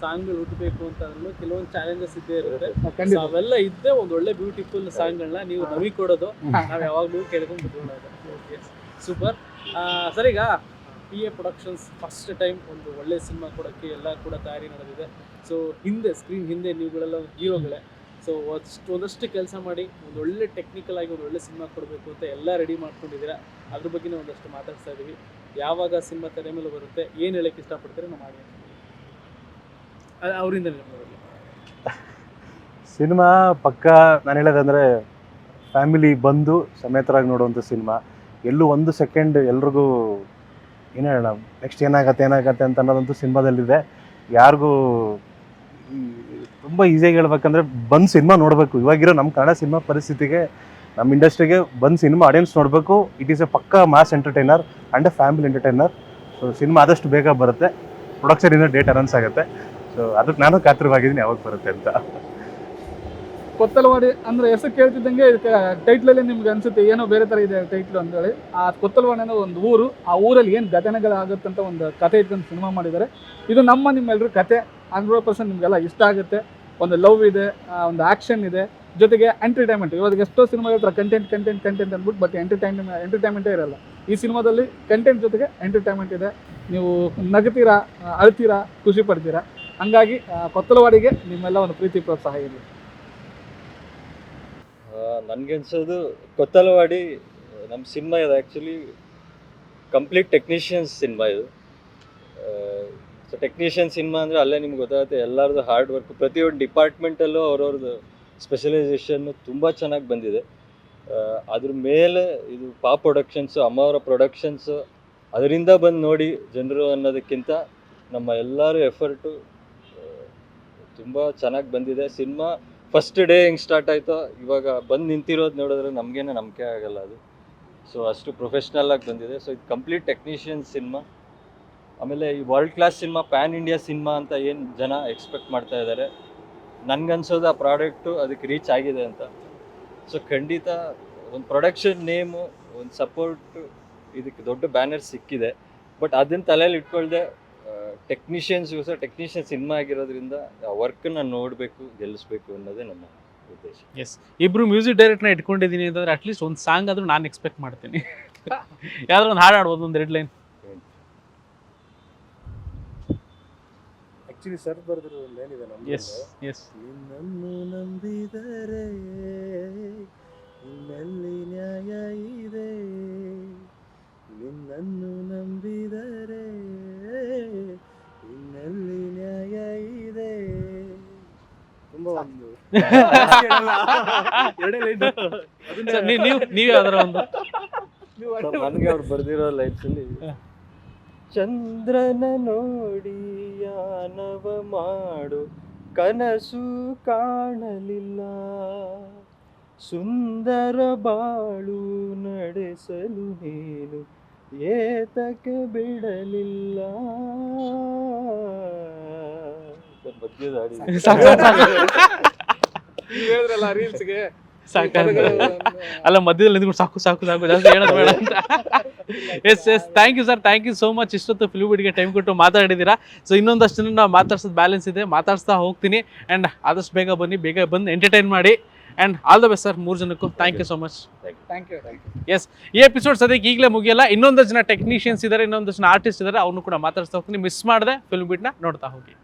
ಸಾಂಗ್ಗಳು ಹುಟ್ಟಬೇಕು ಅಂತ ಅಂದ್ರೂ ಕೆಲವೊಂದು ಚಾಲೆಂಜಸ್ ಇದ್ದೇ ಇರುತ್ತೆ. ಸೊ ಅವೆಲ್ಲ ಇದ್ದೇ ಒಂದು ಒಳ್ಳೆ ಬ್ಯೂಟಿಫುಲ್ ಸಾಂಗ್ಗಳನ್ನ ನೀವು ನಮಗೆ ಕೊಡೋದು. ನಾವು ಯಾವಾಗಲೂ ಕೇಳ್ಕೊಂಡು ಬಿಟ್ಕೊಳ್ಳೋದು ಸೂಪರ್ ಸರಿ ಈಗ P A productions first time ಒಂದು ಒಳ್ಳೆ ಸಿನಿಮಾ ಕೊಡೋಕ್ಕೆ ಎಲ್ಲ ಕೂಡ ತಯಾರಿ ನಡೆದಿದೆ. ಸೊ ಹಿಂದೆ ಸ್ಕ್ರೀನ್ ಹಿಂದೆ ನೀವುಗಳೆಲ್ಲ ಹೀರೋಗಳೇ. ಸೊ ಅಷ್ಟು ಒಂದಷ್ಟು ಕೆಲಸ ಮಾಡಿ ಒಂದು ಒಳ್ಳೆ ಟೆಕ್ನಿಕಲ್ ಆಗಿ ಒಂದು ಒಳ್ಳೆ ಸಿನಿಮಾ ಕೊಡಬೇಕು ಅಂತ ಎಲ್ಲ ರೆಡಿ ಮಾಡ್ಕೊಂಡಿದ್ದೀರಾ. ಅದ್ರ ಬಗ್ಗೆ ಒಂದಷ್ಟು ಮಾತಾಡ್ತಾ ಇದ್ದೀವಿ ಯಾವಾಗ ಸಿನಿಮಾ ತೆರೆ ಮೇಲೆ ಬರುತ್ತೆ, ಏನು ಹೇಳಕ್ಕೆ ಇಷ್ಟಪಡ್ತಾರೆ ನಮ್ಮ ಆಡಿಯನ್ಸ್ ಅವರಿಂದ ಸಿನಿಮಾ ಪಕ್ಕ ನಾನು ಹೇಳೋದಂದರೆ ಫ್ಯಾಮಿಲಿ ಬಂದು ಸಮೇತರಾಗಿ ನೋಡುವಂಥ ಸಿನಿಮಾ. ಎಲ್ಲೂ ಒಂದು ಸೆಕೆಂಡ್ ಎಲ್ರಿಗೂ ಏನು ಹೇಳೋಣ ನೆಕ್ಸ್ಟ್ ಏನಾಗತ್ತೆ ಏನಾಗತ್ತೆ ಅಂತ ಅನ್ನೋದಂತೂ ಸಿನಿಮಾದಲ್ಲಿದೆ. ಯಾರಿಗೂ ತುಂಬ ಈಸಿಯಾಗಿ ಹೇಳ್ಬೇಕಂದ್ರೆ ಬಂದು ಸಿನಿಮಾ ನೋಡಬೇಕು. ಇವಾಗಿರೋ ನಮ್ಮ ಕನ್ನಡ ಸಿನಿಮಾ ಪರಿಸ್ಥಿತಿಗೆ ನಮ್ಮ ಇಂಡಸ್ಟ್ರಿಗೆ ಬಂದು ಸಿನಿಮಾ ಆಡಿಯನ್ಸ್ ನೋಡಬೇಕು. ಇಟ್ ಈಸ್ ಎ ಪಕ್ಕ mass entertainer and a family entertainer so cinema ಆದಷ್ಟು ಬೇಗ ಬರುತ್ತೆ. ಪ್ರೊಡಕ್ಷನ್ ಇಂದ ಡೇಟ್ ಅನೌನ್ಸ್ ಆಗುತ್ತೆ. ಸೊ ಅದಕ್ಕೆ ನಾನು ಕಾತರವಾಗಿದ್ದೀನಿ, ಯಾವಾಗ ಬರುತ್ತೆ ಅಂತ. ಕೊತ್ತಲವಾಡಿ ಅಂದ್ರೆ ಹೆಸರು ಕೇಳ್ತಿದ್ದಂಗೆ ಟೈಟ್ಲಲ್ಲಿ ನಿಮ್ಗೆ ಅನ್ಸುತ್ತೆ, ಏನೋ ಬೇರೆ ತರ ಇದೆ ಟೈಟ್ಲ್ ಅಂತೇಳಿ. ಆ ಕೊತ್ತಲವಾಡಿ ಅನ್ನೋ ಒಂದು ಊರು, ಆ ಊರಲ್ಲಿ ಏನು ಘಟನೆಗಳಾಗುತ್ತಂತ ಒಂದು ಕತೆ ಇಟ್ಕೊಂಡು ಸಿನಿಮಾ ಮಾಡಿದ್ದಾರೆ. ಇದು ನಮ್ಮ ನಿಮ್ಮೆಲ್ಲರೂ ಕತೆ. ಹಂಡ್ರೆಡ್ ಪರ್ಸೆಂಟ್ ನಿಮಗೆಲ್ಲ ಇಷ್ಟ ಆಗುತ್ತೆ. ಒಂದು ಲವ್ ಇದೆ ಒಂದು ಆ್ಯಕ್ಷನ್ ಇದೆ. ಜೊತೆಗೆ ಎಂಟರ್ಟೈನ್ಮೆಂಟ್ ಇವಾಗ ಎಷ್ಟೋ ಸಿನಿಮಾ ಹೇಳ್ತಾರೆ ಕಂಟೆಂಟ್ ಕಂಟೆಂಟ್ ಕಂಟೆಂಟ್ ಅಂದ್ಬಿಟ್ಟು ಬಟ್ ಎಂಟರ್ಟೈನ್ಮೆಂಟ್ ಎಂಟರ್ಟೈನ್ಮೆಂಟೇ ಇರಲ್ಲ. ಈ ಸಿನಿಮಾದಲ್ಲಿ ಕಂಟೆಂಟ್ ಜೊತೆಗೆ ಎಂಟರ್ಟೈನ್ಮೆಂಟ್ ಇದೆ. ನೀವು ನಗ್ತೀರಾ, ಅಳ್ತೀರಾ, ಖುಷಿ ಪಡ್ತೀರಾ? ಹಂಗಾಗಿ ಕೊತ್ತಲವಾಡಿಗೆ ನಿಮ್ಮೆಲ್ಲ ಒಂದು ಪ್ರೀತಿ ಪ್ರೋತ್ಸಾಹ ಇರಲಿ ನನಗೆ ಅನ್ಸೋದು ಕೊತ್ತಲವಾಡಿ ನಮ್ಮ ಸಿನಿಮಾ ಇದೆ ಆ್ಯಕ್ಚುಲಿ ಕಂಪ್ಲೀಟ್ ಟೆಕ್ನಿಷಿಯನ್ಸ್ ಸಿನಿಮಾ ಇದು. ಸೊ ಟೆಕ್ನಿಷಿಯನ್ ಸಿನಿಮಾ ಅಂದರೆ ಅಲ್ಲೇ ನಿಮ್ಗೆ ಗೊತ್ತಾಗುತ್ತೆ, ಎಲ್ಲರದು ಹಾರ್ಡ್ ವರ್ಕ್ ಪ್ರತಿಯೊಂದು ಡಿಪಾರ್ಟ್ಮೆಂಟಲ್ಲೂ ಅವ್ರವ್ರದ್ದು ಸ್ಪೆಷಲೈಸೇಷನ್ನು ತುಂಬ ಚೆನ್ನಾಗಿ ಬಂದಿದೆ. ಅದ್ರ ಮೇಲೆ ಇದು ಪಾ ಪ್ರೊಡಕ್ಷನ್ಸು ಅಮ್ಮವರ ಪ್ರೊಡಕ್ಷನ್ಸು ಅದರಿಂದ ಬಂದು ನೋಡಿ ಜನರು ಅನ್ನೋದಕ್ಕಿಂತ ನಮ್ಮ ಎಲ್ಲರೂ ಎಫರ್ಟು ತುಂಬ ಚೆನ್ನಾಗಿ ಬಂದಿದೆ. ಸಿನಿಮಾ ಫಸ್ಟ್ ಡೇ ಹೆಂಗೆ ಸ್ಟಾರ್ಟ್ ಆಯಿತೋ, ಇವಾಗ ಬಂದು ನಿಂತಿರೋದು ನೋಡಿದ್ರೆ ನಮಗೇನೆ ನಂಬಿಕೆ ಆಗಲ್ಲ ಅದು. ಸೊ ಅಷ್ಟು ಪ್ರೊಫೆಷ್ನಲ್ ಆಗಿ ಬಂದಿದೆ. ಸೊ ಇದು ಕಂಪ್ಲೀಟ್ ಟೆಕ್ನಿಷಿಯನ್ ಸಿನಿಮಾ. ಆಮೇಲೆ ಈ world class cinema pan India cinema ಅಂತ ಏನು ಜನ ಎಕ್ಸ್ಪೆಕ್ಟ್ ಮಾಡ್ತಾ ಇದ್ದಾರೆ ನನ್ಗನ್ಸೋದು ಆ ಪ್ರಾಡಕ್ಟು ಅದಕ್ಕೆ ರೀಚ್ ಆಗಿದೆ ಅಂತ. ಸೊ ಖಂಡಿತ ಒಂದು ಪ್ರೊಡಕ್ಷನ್ ನೇಮು ಒಂದು ಸಪೋರ್ಟು ಇದಕ್ಕೆ ದೊಡ್ಡ ಬ್ಯಾನರ್ ಸಿಕ್ಕಿದೆ. ಬಟ್ ಅದನ್ನ ತಲೆಯಲ್ಲಿ ಟೆಕ್ನಿಷಿಯನ್ಸ್ ಯೂಸ್ ಟೆಕ್ನಿಷಿಯನ್ ಸಿನಿಮಾ ಆಗಿರೋದ್ರಿಂದ ಆ ವರ್ಕನ್ನ ನೋಡಬೇಕು ಗೆಲ್ಲಿಸ್ಬೇಕು ಅನ್ನೋದೇ ನಮ್ಮ ಉದ್ದೇಶ. ಎಸ್ ಇಬ್ರು ಮ್ಯೂಸಿಕ್ ಡೈರೆಕ್ಟ್ನ ಇಟ್ಕೊಂಡಿದ್ದೀನಿ ಅಂತಂದ್ರೆ ಅಟ್ಲೀಸ್ಟ್ ಒಂದು ಸಾಂಗ್ ಆದ್ರೂ ನಾನು ಎಕ್ಸ್ಪೆಕ್ಟ್ ಮಾಡ್ತೀನಿ. ಯಾವ್ದಾದ್ರು ಒಂದು ಹಾಡು ಆಡ್ಬೋದು ಒಂದು ರೆಡ್ ಲೈನ್ ಆ್ಯಕ್ಚುಲಿ ಸರ್ ಬರೆದಿರೋ ಒಂದು ಏನಿದೆ ಎಸ್ ಎಸ್ ನಿನ್ನನ್ನು ನಂಬಿದರೆ ನಿನ್ನಲ್ಲಿ ನ್ಯಾಯ ಇದೆ. ನಿನ್ನನ್ನು ನಂಬಿದರೆ ನಿನ್ನಲ್ಲಿ ನ್ಯಾಯ ಇದೆ. ತುಂಬಾ ಒಂದು ಸರ್ ನೀವು ನೀವು ನೀವು ಯಾವ್ದಾರ ಒಂದು. ನನಗೆ ಅವ್ರು ಬರ್ದಿರೋ ಲೈಫಲ್ಲಿ ಚಂದ್ರನ ನೋಡಿ ಯಾನವ ಮಾಡು ಕನಸು ಕಾಣಲಿಲ್ಲ. ಸುಂದರ ಬಾಳು ನಡೆಸಲು ನೀನು ಏತಕ್ಕೆ ಬಿಡಲಿಲ್ಲ. ಮಧ್ಯದ ಹೇಳಿದ್ರಲ್ಲ ರೀಲ್ಸ್ಗೆ ಸಾಕು ಅಲ್ಲ ಮಧ್ಯದಲ್ಲಿ ನಿಂತ್ಕೊಂಡು ಸಾಕು ಸಾಕು ಸಾಕು ಜಾಸ್ತಿ ಹೇಳೋದು ಬೇಡ ಅಂತ. Yes yes thank you sir thank you so much ಇಷ್ಟೊತ್ತು ಫಿಲ್ಬಿಡ್ಗೆ ಟೈಮ್ ಕೊಟ್ಟು ಮಾತಾಡಿದ್ದೀರಾ. ಸೊ ಇನ್ನೊಂದಷ್ಟು ಜನ ನಾವು ಮಾತಾಡ್ಸೋದು ಬ್ಯಾಲೆನ್ಸ್ ಇದೆ. ಮಾತಾಡ್ಸ್ತಾ ಹೋಗ್ತೀನಿ. ಆ್ಯಂಡ್ ಆದಷ್ಟು ಬೇಗ ಬನ್ನಿ. ಬೇಗ ಬಂದು ಎಂಟರ್ಟೈನ್ ಮಾಡಿ. And all the best sir ಮೂರು ಜನಕ್ಕೂ thank you so much thank you thank you ಈ ಎಪಿಸೋಡ್ ಸದ್ಯಕ್ಕೆ ಈಗಲೇ ಮುಗಿಯಲ್ಲ. ಇನ್ನೊಂದಷ್ಟು ಜನ ಟೆಕ್ನಿಷಿಯನ್ಸ್ ಇದ್ದಾರೆ ಇನ್ನೊಂದಷ್ಟು ಜನ ಆರ್ಟಿಸ್ಟ್ ಇದ್ದಾರೆ ಅವ್ರನ್ನೂ ಕೂಡ ಮಾತಾಡ್ತಾ ಹೋಗ್ತೀನಿ. ಮಿಸ್ ಮಾಡಿದೆ ಫಿಲ್ಮ್ ಬಿಟ್ನ ನೋಡ್ತಾ ಹೋಗಿ.